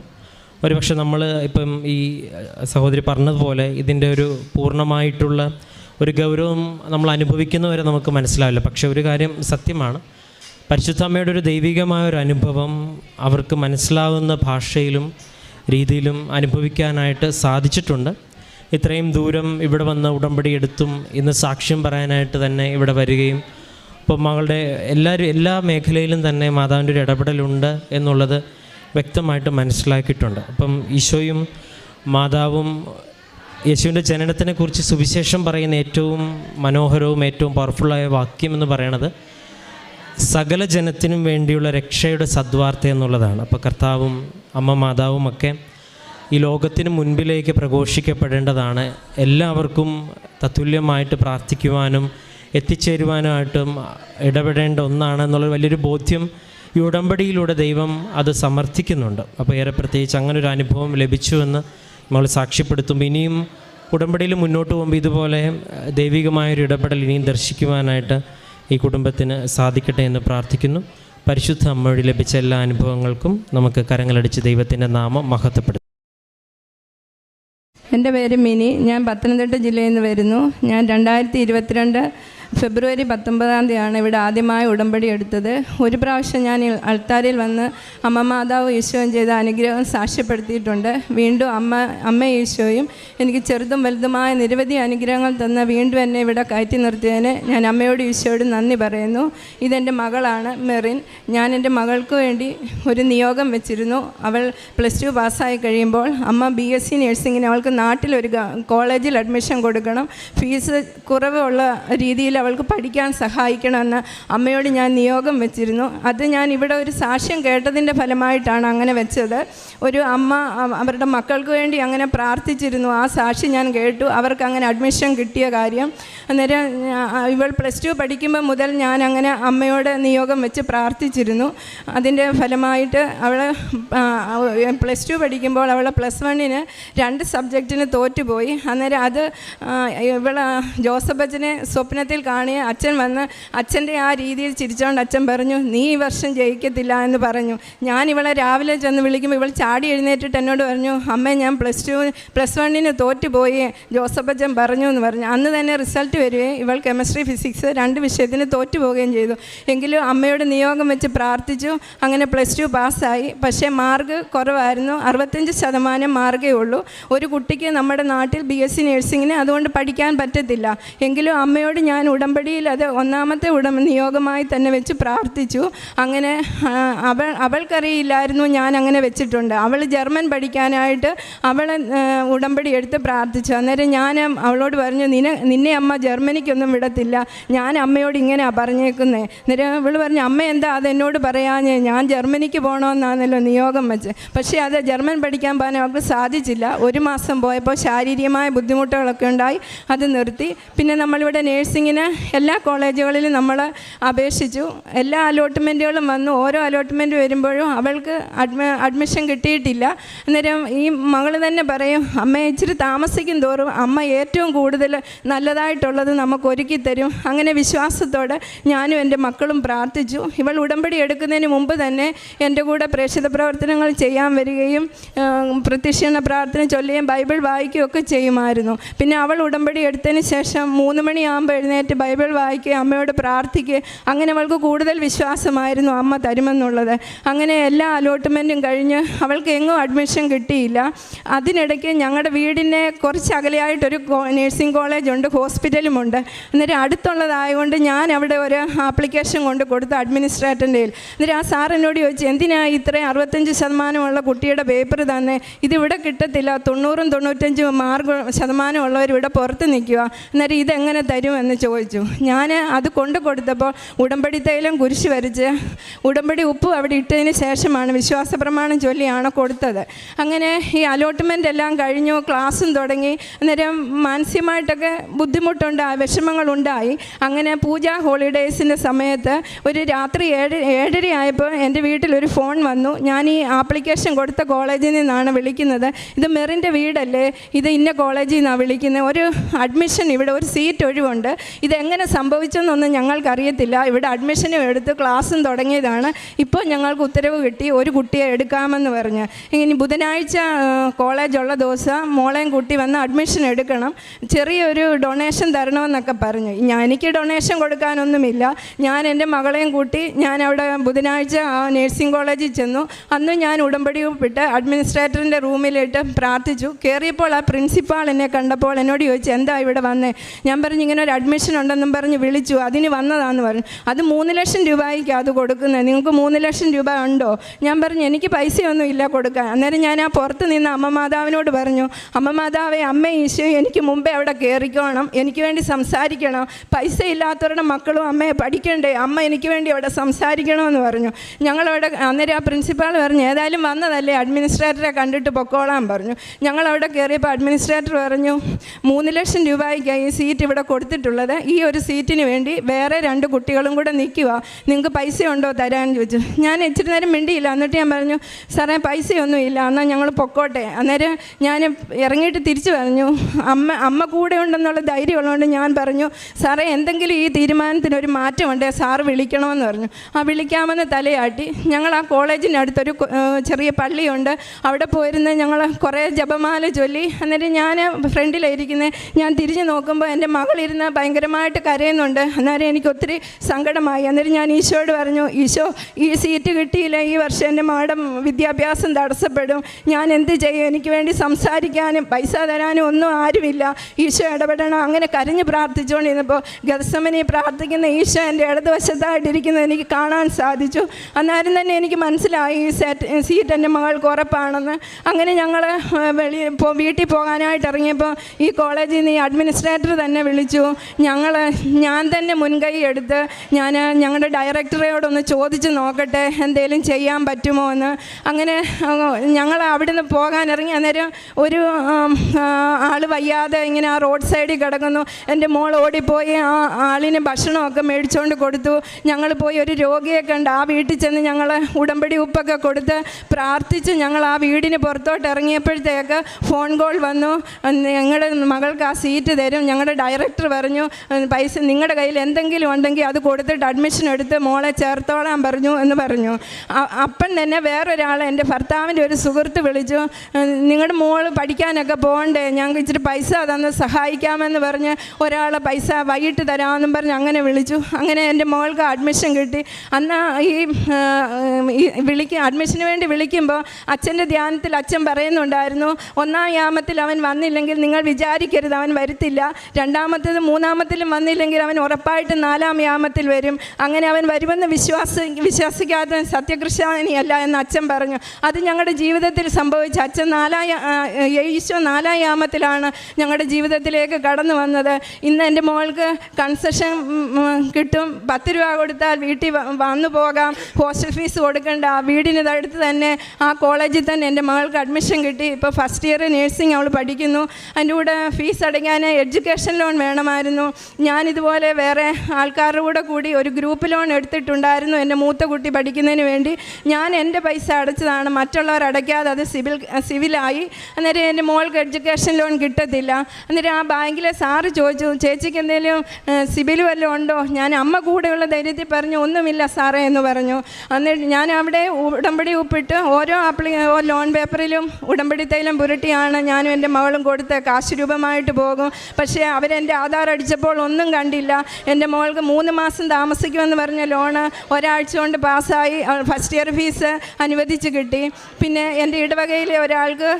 ഒരുപക്ഷെ നമ്മൾ ഇപ്പം ഈ സഹോദരി പറഞ്ഞതുപോലെ ഇതിന്റെ ഒരു പൂർണമായിട്ടുള്ള ഒരു ഗൗരവം നമ്മൾ അനുഭവിക്കുന്നവരെ നമുക്ക് മനസ്സിലാവില്ല. പക്ഷേ ഒരു കാര്യം സത്യമാണ്. പരിശുദ്ധമ്മയുടെ ഒരു ദൈവികമായ ഒരു അനുഭവം അവർക്ക് മനസ്സിലാവുന്ന ഭാഷയിലും രീതിയിലും അനുഭവിക്കാനായിട്ട് സാധിച്ചിട്ടുണ്ട്. ഇത്രയും ദൂരം ഇവിടെ വന്ന് ഉടമ്പടി എടുത്തും ഇന്ന് സാക്ഷ്യം പറയാനായിട്ട് തന്നെ ഇവിടെ വരികയും ഇപ്പം മകളുടെ എല്ലാവരും എല്ലാ മേഖലയിലും തന്നെ മാതാവിന്റെ ഒരു ഇടപെടലുണ്ട് എന്നുള്ളത് വ്യക്തമായിട്ട് മനസ്സിലാക്കിയിട്ടുണ്ട്. അപ്പം ഈശോയും മാതാവും യേശുവിന്റെ ജനനത്തിനെക്കുറിച്ച് സുവിശേഷം പറയുന്ന ഏറ്റവും മനോഹരവും ഏറ്റവും പവർഫുള്ളായ വാക്യം എന്ന് പറയണത് സകല ജനത്തിനും വേണ്ടിയുള്ള രക്ഷയുടെ സദ്വാർത്ത എന്നുള്ളതാണ്. അപ്പോൾ കർത്താവും അമ്മ മാതാവും ഒക്കെ ഈ ലോകത്തിന് മുൻപിലേക്ക് പ്രഘോഷിക്കപ്പെടേണ്ടതാണ്. എല്ലാവർക്കും തത്തുല്യമായിട്ട് പ്രാർത്ഥിക്കുവാനും എത്തിച്ചേരുവാനുമായിട്ടും ഇടപെടേണ്ട ഒന്നാണ് എന്നുള്ള വലിയൊരു ബോധ്യം ഈ ഉടമ്പടിയിലൂടെ ദൈവം അത് സമർത്ഥിക്കുന്നുണ്ട്. അപ്പോൾ ഏറെ പ്രത്യേകിച്ച് അങ്ങനെ ഒരു അനുഭവം ലഭിച്ചുവെന്ന് നമ്മൾ സാക്ഷ്യപ്പെടുത്തും ഇനിയും ഉടമ്പടിയിൽ മുന്നോട്ട് പോകുമ്പോൾ ഇതുപോലെ ദൈവികമായൊരു ഇടപെടൽ ഇനിയും ദർശിക്കുവാനായിട്ട് ഈ കുടുംബത്തിന് സാധിക്കട്ടെ എന്ന് പ്രാർത്ഥിക്കുന്നു. പരിശുദ്ധ അമ്മ ലഭിച്ച എല്ലാ അനുഭവങ്ങൾക്കും നമുക്ക് കരങ്ങളടിച്ച് ദൈവത്തിന്റെ നാമം മഹത്വപ്പെടുത്തും. എന്റെ പേര് മിനി. ഞാൻ പത്തനംതിട്ട ജില്ലയിൽ നിന്ന് വരുന്നു. ഞാൻ രണ്ടായിരത്തി ഇരുപത്തിരണ്ട് ഫെബ്രുവരി പത്തൊമ്പതാം തീയതിയാണ് ഇവിടെ ആദ്യമായി ഉടമ്പടി എടുത്തത്. ഒരു പ്രാവശ്യം ഞാൻ അൾത്താരിൽ വന്ന് അമ്മ മാതാവ് ഈശോയും ചെയ്ത അനുഗ്രഹം സാക്ഷ്യപ്പെടുത്തിയിട്ടുണ്ട്. വീണ്ടും അമ്മ അമ്മ ഈശോയും എനിക്ക് ചെറുതും വലുതുമായ നിരവധി അനുഗ്രഹങ്ങൾ തന്ന വീണ്ടും എന്നെ ഇവിടെ കയറ്റി നിർത്തിയതിന് ഞാൻ അമ്മയോട് ഈശോയോട് നന്ദി പറയുന്നു. ഇതെന്റെ മകളാണ് മെറിൻ. ഞാൻ എന്റെ മകൾക്ക് വേണ്ടി ഒരു നിയോഗം വെച്ചിരുന്നു. അവൾ പ്ലസ് ടു പാസ്സായി കഴിയുമ്പോൾ അമ്മ ബി എസ് സി നഴ്സിങ്ങിന് അവൾക്ക് നാട്ടിലൊരു കോളേജിൽ അഡ്മിഷൻ കൊടുക്കണം. ഫീസ് കുറവുള്ള രീതിയിൽ അവൾക്ക് പഠിക്കാൻ സഹായിക്കണമെന്ന് അമ്മയോട് ഞാൻ നിയോഗം വെച്ചിരുന്നു. അത് ഞാൻ ഇവിടെ ഒരു സാക്ഷ്യം കേട്ടതിന്റെ ഫലമായിട്ടാണ് അങ്ങനെ വെച്ചത്. ഒരു അമ്മ അവരുടെ മക്കൾക്ക് വേണ്ടി അങ്ങനെ പ്രാർത്ഥിച്ചിരുന്നു. ആ സാക്ഷി ഞാൻ കേട്ടു. അവർക്ക് അങ്ങനെ അഡ്മിഷൻ കിട്ടിയ കാര്യം. അന്നേരം ഇവൾ പ്ലസ് ടു പഠിക്കുമ്പോൾ മുതൽ ഞാൻ അങ്ങനെ അമ്മയോട് നിയോഗം വെച്ച് പ്രാർത്ഥിച്ചിരുന്നു. അതിന്റെ ഫലമായിട്ട് അവൾ പ്ലസ് ടു പഠിക്കുമ്പോൾ അവൾ പ്ലസ് വണ്ണിന് രണ്ട് സബ്ജക്റ്റിന് തോറ്റുപോയി. അന്നേരം അത് ഇവൾ ജോസഫ് അച്ഛനെ സ്വപ്നത്തിൽ കാണുക അച്ഛൻ വന്ന് അച്ഛന്റെ ആ രീതിയിൽ ചിരിച്ചുകൊണ്ട് അച്ഛൻ പറഞ്ഞു നീ ഈ വർഷം ജയിക്കത്തില്ല എന്ന് പറഞ്ഞു. ഞാൻ ഇവളെ രാവിലെ ചെന്ന് വിളിക്കുമ്പോൾ ഇവൾ ചാടി എഴുന്നേറ്റിട്ട് എന്നോട് പറഞ്ഞു അമ്മേ ഞാൻ പ്ലസ് ടു പ്ലസ് വണ്ണിന് തോറ്റുപോയി. ജോസഫ് അച്ഛൻ പറഞ്ഞു എന്ന് പറഞ്ഞു. അന്ന് തന്നെ റിസൾട്ട് വരികയും ഇവൾ കെമിസ്ട്രി ഫിസിക്സ് രണ്ട് വിഷയത്തിന് തോറ്റുപോവുകയും ചെയ്തു. എങ്കിലും അമ്മയോട് നിയോഗം വെച്ച് പ്രാർത്ഥിച്ചു. അങ്ങനെ പ്ലസ് ടു പാസ്സായി. പക്ഷേ മാർക്ക് കുറവായിരുന്നു. അറുപത്തഞ്ച് ശതമാനം മാർക്കേ ഉള്ളൂ. ഒരു കുട്ടിക്ക് നമ്മുടെ നാട്ടിൽ ബി എസ് സി നഴ്സിങ്ങിന് അതുകൊണ്ട് പഠിക്കാൻ പറ്റത്തില്ല. എങ്കിലും അമ്മയോട് ഞാൻ ഉടമ്പടിയിൽ അത് ഒന്നാമത്തെ ഉടമ നിയോഗമായി തന്നെ വെച്ച് പ്രാർത്ഥിച്ചു. അങ്ങനെ അവൾ അവൾക്കറിയില്ലായിരുന്നു ഞാൻ അങ്ങനെ വെച്ചിട്ടുണ്ട്. അവൾ ജർമ്മൻ പഠിക്കാനായിട്ട് അവൾ ഉടമ്പടി എടുത്ത് പ്രാർത്ഥിച്ചു. അന്നേരം ഞാൻ അവളോട് പറഞ്ഞു നിന്നെ നിന്നെ അമ്മ ജർമ്മനിക്കൊന്നും വിടത്തില്ല. ഞാൻ അമ്മയോട് ഇങ്ങനെയാണ് പറഞ്ഞേക്കുന്നത് അന്നേരം അവൾ പറഞ്ഞു അമ്മ എന്താ അതെന്നോട് പറയാഞ്ഞേ? ഞാൻ ജർമ്മനിക്ക് പോകണമെന്നാണല്ലോ നിയോഗം വെച്ച്. പക്ഷേ അത് ജർമ്മൻ പഠിക്കാൻ പോകാൻ അവൾക്ക് സാധിച്ചില്ല. ഒരു മാസം പോയപ്പോൾ ശാരീരികമായ ബുദ്ധിമുട്ടുകളൊക്കെ ഉണ്ടായി. അത് നിർത്തി. പിന്നെ നമ്മളിവിടെ നേഴ്സിങ്ങിന് എല്ലാ കോളേജുകളിലും നമ്മൾ അപേക്ഷിച്ചു. എല്ലാ അലോട്ട്മെന്റുകളും വന്നു. ഓരോ അലോട്ട്മെന്റ് വരുമ്പോഴും അവൾക്ക് അഡ്മി അഡ്മിഷൻ കിട്ടിയിട്ടില്ല. അന്നേരം ഈ മകൾ തന്നെ പറയും അമ്മ ഇച്ചിരി താമസിക്കും തോറും അമ്മ ഏറ്റവും കൂടുതൽ നല്ലതായിട്ടുള്ളത് നമുക്ക് ഒരുക്കി തരും. അങ്ങനെ വിശ്വാസത്തോടെ ഞാനും എന്റെ മക്കളും പ്രാർത്ഥിച്ചു. ഇവൾ ഉടമ്പടി എടുക്കുന്നതിന് മുമ്പ് തന്നെ എന്റെ കൂടെ പ്രേക്ഷിത പ്രവർത്തനങ്ങൾ ചെയ്യാൻ വരികയും പ്രത്യക്ഷണ പ്രാർത്ഥന ചൊല്ലുകയും ബൈബിൾ വായിക്കുകയൊക്കെ ചെയ്യുമായിരുന്നു. പിന്നെ അവൾ ഉടമ്പടി എടുത്തതിന് ശേഷം മൂന്ന് മണിയാകുമ്പോൾ എഴുന്നേറ്റ് ബൈബിൾ വായിക്കുക അമ്മയോട് പ്രാർത്ഥിക്കുക അങ്ങനെ അവൾക്ക് കൂടുതൽ വിശ്വാസമായിരുന്നു അമ്മ തരുമെന്നുള്ളത്. അങ്ങനെ എല്ലാ അലോട്ട്മെന്റും കഴിഞ്ഞ് അവൾക്ക് എങ്ങും അഡ്മിഷൻ കിട്ടിയില്ല. അതിനിടയ്ക്ക് ഞങ്ങളുടെ വീടിന്റെ കുറച്ച് അകലെയായിട്ടൊരു നേഴ്സിംഗ് കോളേജുണ്ട് ഹോസ്പിറ്റലുമുണ്ട് എന്നിട്ട് അടുത്തുള്ളതായതുകൊണ്ട് ഞാൻ അവിടെ ഒരു ആപ്ലിക്കേഷൻ കൊണ്ട് കൊടുത്തു അഡ്മിനിസ്ട്രേറ്ററിന്റെ കയ്യിൽ. എന്നിട്ട് ആ സാർ എന്നോട് ചോദിച്ചു എന്തിനാ ഇത്രയും അറുപത്തഞ്ച് ശതമാനമുള്ള കുട്ടിയുടെ പേപ്പർ തന്നെ? ഇതിവിടെ കിട്ടത്തില്ല. തൊണ്ണൂറും തൊണ്ണൂറ്റഞ്ചും മാർക്ക് ശതമാനമുള്ളവർ ഇവിടെ പുറത്ത് നിൽക്കുക എന്നിട്ട് ഇതെങ്ങനെ തരുമെന്ന് ചോദിച്ചു. ഞാൻ അത് കൊണ്ടു കൊടുത്തപ്പോൾ ഉടമ്പടി തൈലം കുരിശ് വരച്ച് ഉടമ്പടി ഉപ്പ് അവിടെ ഇട്ടതിന് ശേഷമാണ് വിശ്വാസ പ്രമാണം ചൊല്ലിയാണ് കൊടുത്തത്. അങ്ങനെ ഈ അലോട്ട്മെന്റ് എല്ലാം കഴിഞ്ഞു ക്ലാസ്സും തുടങ്ങി. അന്നേരം മാനസികമായിട്ടൊക്കെ ബുദ്ധിമുട്ടുണ്ടായി വിഷമങ്ങളുണ്ടായി. അങ്ങനെ പൂജ ഹോളിഡേയ്സിന്റെ സമയത്ത് ഒരു രാത്രി ഏഴ് ഏഴര ആയപ്പോൾ എന്റെ വീട്ടിലൊരു ഫോൺ വന്നു. ഞാൻ ഈ ആപ്ലിക്കേഷൻ കൊടുത്ത കോളേജിൽ നിന്നാണ് വിളിക്കുന്നത്. ഇത് മെറിന്റെ വീടല്ലേ? ഇത് ഇന്ന കോളേജിൽ നിന്നാണ് വിളിക്കുന്നത്. ഒരു അഡ്മിഷൻ ഇവിടെ ഒരു സീറ്റ് ഒഴിവുണ്ട്. ഇതെങ്ങനെ സംഭവിച്ചെന്നൊന്നും ഞങ്ങൾക്കറിയത്തില്ല. ഇവിടെ അഡ്മിഷനും എടുത്ത് ക്ലാസ്സും തുടങ്ങിയതാണ്. ഇപ്പോൾ ഞങ്ങൾക്ക് ഉത്തരവ് കിട്ടി. ഒരു കുട്ടിയെ എടുക്കാമെന്ന് പറഞ്ഞ്. ഇനി ബുധനാഴ്ച കോളേജുള്ള ദിവസം മോളെയും കുട്ടി വന്ന് അഡ്മിഷൻ എടുക്കണം. ചെറിയൊരു ഡൊണേഷൻ തരണമെന്നൊക്കെ പറഞ്ഞു. ഞാൻ എനിക്ക് ഡൊണേഷൻ കൊടുക്കാനൊന്നുമില്ല. ഞാൻ എന്റെ മകളെയും കൂട്ടി ഞാൻ അവിടെ ബുധനാഴ്ച നേഴ്സിംഗ് കോളേജിൽ ചെന്നു. അന്ന് ഞാൻ ഉടമ്പടി ഒപ്പിട്ട് അഡ്മിനിസ്ട്രേറ്ററിന്റെ റൂമിലിട്ട് പ്രാർത്ഥിച്ചു. കയറിയപ്പോൾ ആ പ്രിൻസിപ്പാൾ എന്നെ കണ്ടപ്പോൾ എന്നോട് ചോദിച്ചു എന്താ ഇവിടെ വന്നേ? ഞാൻ പറഞ്ഞു ഇങ്ങനെ ഒരു അഡ്മിഷൻ ഉണ്ടെന്നും പറഞ്ഞ് വിളിച്ചു. അതിന് വന്നതാന്ന് പറഞ്ഞു. അത് മൂന്ന് ലക്ഷം രൂപയ്ക്ക് അത് കൊടുക്കുന്നത്. നിങ്ങൾക്ക് മൂന്ന് ലക്ഷം രൂപ ഉണ്ടോ? ഞാൻ പറഞ്ഞു എനിക്ക് പൈസയൊന്നും ഇല്ല കൊടുക്കാൻ. അന്നേരം ഞാൻ ആ പുറത്ത് നിന്ന് അമ്മ മാതാവിനോട് പറഞ്ഞു അമ്മ മാതാവേ അമ്മ ഈശോ എനിക്ക് മുമ്പേ അവിടെ കയറിക്കോണം എനിക്ക് വേണ്ടി സംസാരിക്കണം. പൈസ ഇല്ലാത്തവരുടെ മക്കളും അമ്മയെ പഠിക്കണ്ടേ. അമ്മ എനിക്ക് വേണ്ടി അവിടെ സംസാരിക്കണമെന്ന് പറഞ്ഞു. ഞങ്ങളവിടെ അന്നേരം ആ പ്രിൻസിപ്പാൾ പറഞ്ഞു ഏതായാലും വന്നതല്ലേ? അഡ്മിനിസ്ട്രേറ്ററെ കണ്ടിട്ട് പൊക്കോളാൻ പറഞ്ഞു. ഞങ്ങളവിടെ കയറിയപ്പോൾ അഡ്മിനിസ്ട്രേറ്റർ പറഞ്ഞു മൂന്ന് ലക്ഷം രൂപയ്ക്കാണ് ഈ സീറ്റ് ഇവിടെ കൊടുത്തിട്ടുള്ളത്. ഈ ഒരു സീറ്റിന് വേണ്ടി വേറെ രണ്ട് കുട്ടികളും കൂടെ നിൽക്കുക. നിങ്ങൾക്ക് പൈസ ഉണ്ടോ തരാൻ ചോദിച്ചു. ഞാൻ ഇച്ചിരി നേരം മിണ്ടിയില്ല. എന്നിട്ട് ഞാൻ പറഞ്ഞു സാറേ പൈസയൊന്നും ഇല്ല. എന്നാൽ ഞങ്ങൾ പൊക്കോട്ടെ. അന്നേരം ഞാൻ ഇറങ്ങിയിട്ട് തിരിച്ചു പറഞ്ഞു. അമ്മ അമ്മ കൂടെ ഉണ്ടെന്നുള്ള ധൈര്യം ഉള്ളതുകൊണ്ട് ഞാൻ പറഞ്ഞു സാറേ എന്തെങ്കിലും ഈ തീരുമാനത്തിന് ഒരു മാറ്റമുണ്ട്. സാറ് വിളിക്കണമെന്ന് പറഞ്ഞു. ആ വിളിക്കാമെന്ന് തലയാട്ടി. ഞങ്ങൾ ആ കോളേജിനടുത്തൊരു ചെറിയ പള്ളിയുണ്ട്. അവിടെ പോയിരുന്ന ഞങ്ങൾ കുറേ ജപമാല ചൊല്ലി. അന്നേരം ഞാൻ ഫ്രണ്ടിലായിരിക്കുന്നത് ഞാൻ തിരിഞ്ഞു നോക്കുമ്പോൾ എന്റെ മകളിരുന്ന് ഭയങ്കരമായിട്ട് കരയുന്നുണ്ട്. അന്നേരം എനിക്ക് ഒത്തിരി സങ്കടമായി. അന്നേരം ഞാൻ ഈശോയോട് പറഞ്ഞു ഈശോ ഈ സീറ്റ് കിട്ടിയില്ല. ഈ വർഷം എന്റെ മാഡം വിദ്യാഭ്യാസം തടസ്സപ്പെടും. ഞാൻ എന്ത് ചെയ്യും? എനിക്ക് വേണ്ടി സംസാരിക്കാനും പൈസ തരാനും ഒന്നും ആരുമില്ല. ഈശോ ഇടപെടണം. അങ്ങനെ കരഞ്ഞ് പ്രാർത്ഥിച്ചുകൊണ്ടിരുന്നപ്പോൾ ഗതസമനെ പ്രാർത്ഥിക്കുന്ന ഈശോ എന്റെ ഇടതുവശത്തായിട്ടിരിക്കുന്നത് എനിക്ക് കാണാൻ സാധിച്ചു. അന്നേരം തന്നെ എനിക്ക് മനസ്സിലായി ഈ സെറ്റ് സീറ്റ് എന്റെ മകൾക്ക് ഉറപ്പാണെന്ന്. അങ്ങനെ ഞങ്ങൾ വെളി വീട്ടിൽ പോകാനായിട്ട് ഇറങ്ങിയപ്പോൾ ഈ കോളേജിൽ നിന്ന് ഈ അഡ്മിനിസ്ട്രേറ്റർ തന്നെ വിളിച്ചു. ഞങ്ങൾ ഞാൻ തന്നെ മുൻകൈ എടുത്ത് ഞാൻ ഞങ്ങളുടെ ഡയറക്ടറെയോടൊന്ന് ചോദിച്ച് നോക്കട്ടെ എന്തെങ്കിലും ചെയ്യാൻ പറ്റുമോ എന്ന്. അങ്ങനെ ഞങ്ങൾ അവിടുന്ന് പോകാൻ ഇറങ്ങി. അന്നേരം ഒരു ആൾ വയ്യാതെ ഇങ്ങനെ ആ റോഡ് സൈഡിൽ കിടക്കുന്നു. എന്റെ മോൾ ഓടിപ്പോയി. ആ ആളിന് ഭക്ഷണമൊക്കെ മേടിച്ചുകൊണ്ട് കൊടുത്തു. ഞങ്ങൾ പോയി ഒരു രോഗിയെ കണ്ട് ആ വീട്ടിൽ ചെന്ന് ഞങ്ങൾ ഉടമ്പടി ഉപ്പൊക്കെ കൊടുത്ത് പ്രാർത്ഥിച്ച് ഞങ്ങൾ ആ വീടിന് പുറത്തോട്ട് ഇറങ്ങിയപ്പോഴത്തേക്ക് ഫോൺ കോൾ വന്നു. ഞങ്ങളുടെ മകൾക്ക് ആ സീറ്റ് തരും. ഞങ്ങളുടെ ഡയറക്ടർ പറഞ്ഞു "ഉം, പൈസ നിങ്ങളുടെ കയ്യിൽ എന്തെങ്കിലും ഉണ്ടെങ്കിൽ അത് കൊടുത്തിട്ട് അഡ്മിഷൻ എടുത്ത് മോളെ ചേർത്തോളാൻ പറഞ്ഞു എന്ന് പറഞ്ഞു. അപ്പൻ അപ്പം തന്നെ വേറൊരാൾ എന്റെ ഭർത്താവിന്റെ ഒരു സുഹൃത്ത് വിളിച്ചു നിങ്ങളുടെ മോൾ പഠിക്കാനൊക്കെ പോകണ്ടേ? ഞങ്ങൾക്ക് ഇച്ചിരി പൈസ തന്ന് സഹായിക്കാമെന്ന് പറഞ്ഞ് ഒരാൾ പൈസ വൈകിട്ട് തരാമെന്നും പറഞ്ഞ് അങ്ങനെ വിളിച്ചു. അങ്ങനെ എന്റെ മോൾക്ക് അഡ്മിഷൻ കിട്ടി. അന്ന് ഈ വിളിക്കും അഡ്മിഷന് വേണ്ടി വിളിക്കുമ്പോൾ അച്ഛന്റെ ധ്യാനത്തിൽ അച്ഛൻ പറയുന്നുണ്ടായിരുന്നു ഒന്നാം യാമത്തിൽ അവൻ വന്നില്ലെങ്കിൽ നിങ്ങൾ വിചാരിക്കരുത് അവൻ വരുത്തില്ല. രണ്ടാമത്തേത് മൂന്നാമത്തിലും വന്നില്ലെങ്കിൽ അവൻ ഉറപ്പായിട്ടും നാലാം യാമത്തിൽ വരും. അങ്ങനെ അവൻ വരുമെന്ന് വിശ്വാസ വിശ്വസിക്കാത്ത സത്യക്രിസ്ത്യാനിയല്ല എന്ന് അച്ഛൻ പറഞ്ഞു. അത് ഞങ്ങളുടെ ജീവിതത്തിൽ സംഭവിച്ച അച്ഛൻ നാലായ ഈശോ നാലാം യാമത്തിലാണ് ഞങ്ങളുടെ ജീവിതത്തിലേക്ക് കടന്നു വന്നത്. ഇന്ന് എന്റെ മോൾക്ക് കൺസെഷൻ കിട്ടും. പത്ത് രൂപ കൊടുത്താൽ വീട്ടിൽ വന്നു പോകാം. ഹോസ്റ്റൽ ഫീസ് കൊടുക്കണ്ട. വീടിന് അടുത്ത് തന്നെ ആ കോളേജിൽ തന്നെ എന്റെ മകൾക്ക് അഡ്മിഷൻ കിട്ടി. ഇപ്പോൾ ഫസ്റ്റ് ഇയർ നേഴ്സിംഗ് അവൾ പഠിക്കുന്നു. അതിന്റെ കൂടെ ഫീസ് അടയ്ക്കാൻ എഡ്യൂക്കേഷൻ ലോൺ വേണമായിരുന്നു. ഞാനിതുപോലെ വേറെ ആൾക്കാരുടെ കൂടെ കൂടി ഒരു ഗ്രൂപ്പ് ലോൺ എടുത്തിട്ടുണ്ടായിരുന്നു എന്റെ മൂത്ത കുട്ടി പഠിക്കുന്നതിന് വേണ്ടി. ഞാൻ എന്റെ പൈസ അടച്ചതാണ്. മറ്റുള്ളവർ അടയ്ക്കാതെ അത് സിവിൽ സിവിലായി. അന്നേരം എന്റെ മോൾക്ക് എഡ്യൂക്കേഷൻ ലോൺ കിട്ടത്തില്ല. അന്നേരം ആ ബാങ്കിലെ സാറ് ചോദിച്ചു ചേച്ചിക്ക് എന്തെങ്കിലും സിബിൽ വല്ലതും ഉണ്ടോ? ഞാൻ അമ്മ കൂടെയുള്ള ധൈര്യത്തിൽ പറഞ്ഞു ഒന്നുമില്ല സാറേ എന്ന് പറഞ്ഞു. അന്നേരം ഞാൻ അവിടെ ഉടമ്പടി ഒപ്പിട്ട് ഓരോ ആപ്ലി ലോൺ പേപ്പറിലും ഉടമ്പടി തൈലം പുരട്ടിയാണ് ഞാനും എന്റെ മകളും കൊടുത്ത് കാശ് രൂപമായിട്ട് പോകും. പക്ഷേ അവരെന്റെ ആധാർ അടിച്ചപ്പോൾ ഒന്നും കണ്ടില്ല. എന്റെ മോൾക്ക് മൂന്ന് മാസം താമസിക്കുമെന്ന് പറഞ്ഞ ലോണ് ഒരാഴ്ച കൊണ്ട് പാസ്സായി. ഫസ്റ്റ് ഇയർ ഫീസ് അനുവദിച്ച് കിട്ടി. പിന്നെ എന്റെ ഇടവകയിലെ ഒരാൾക്ക്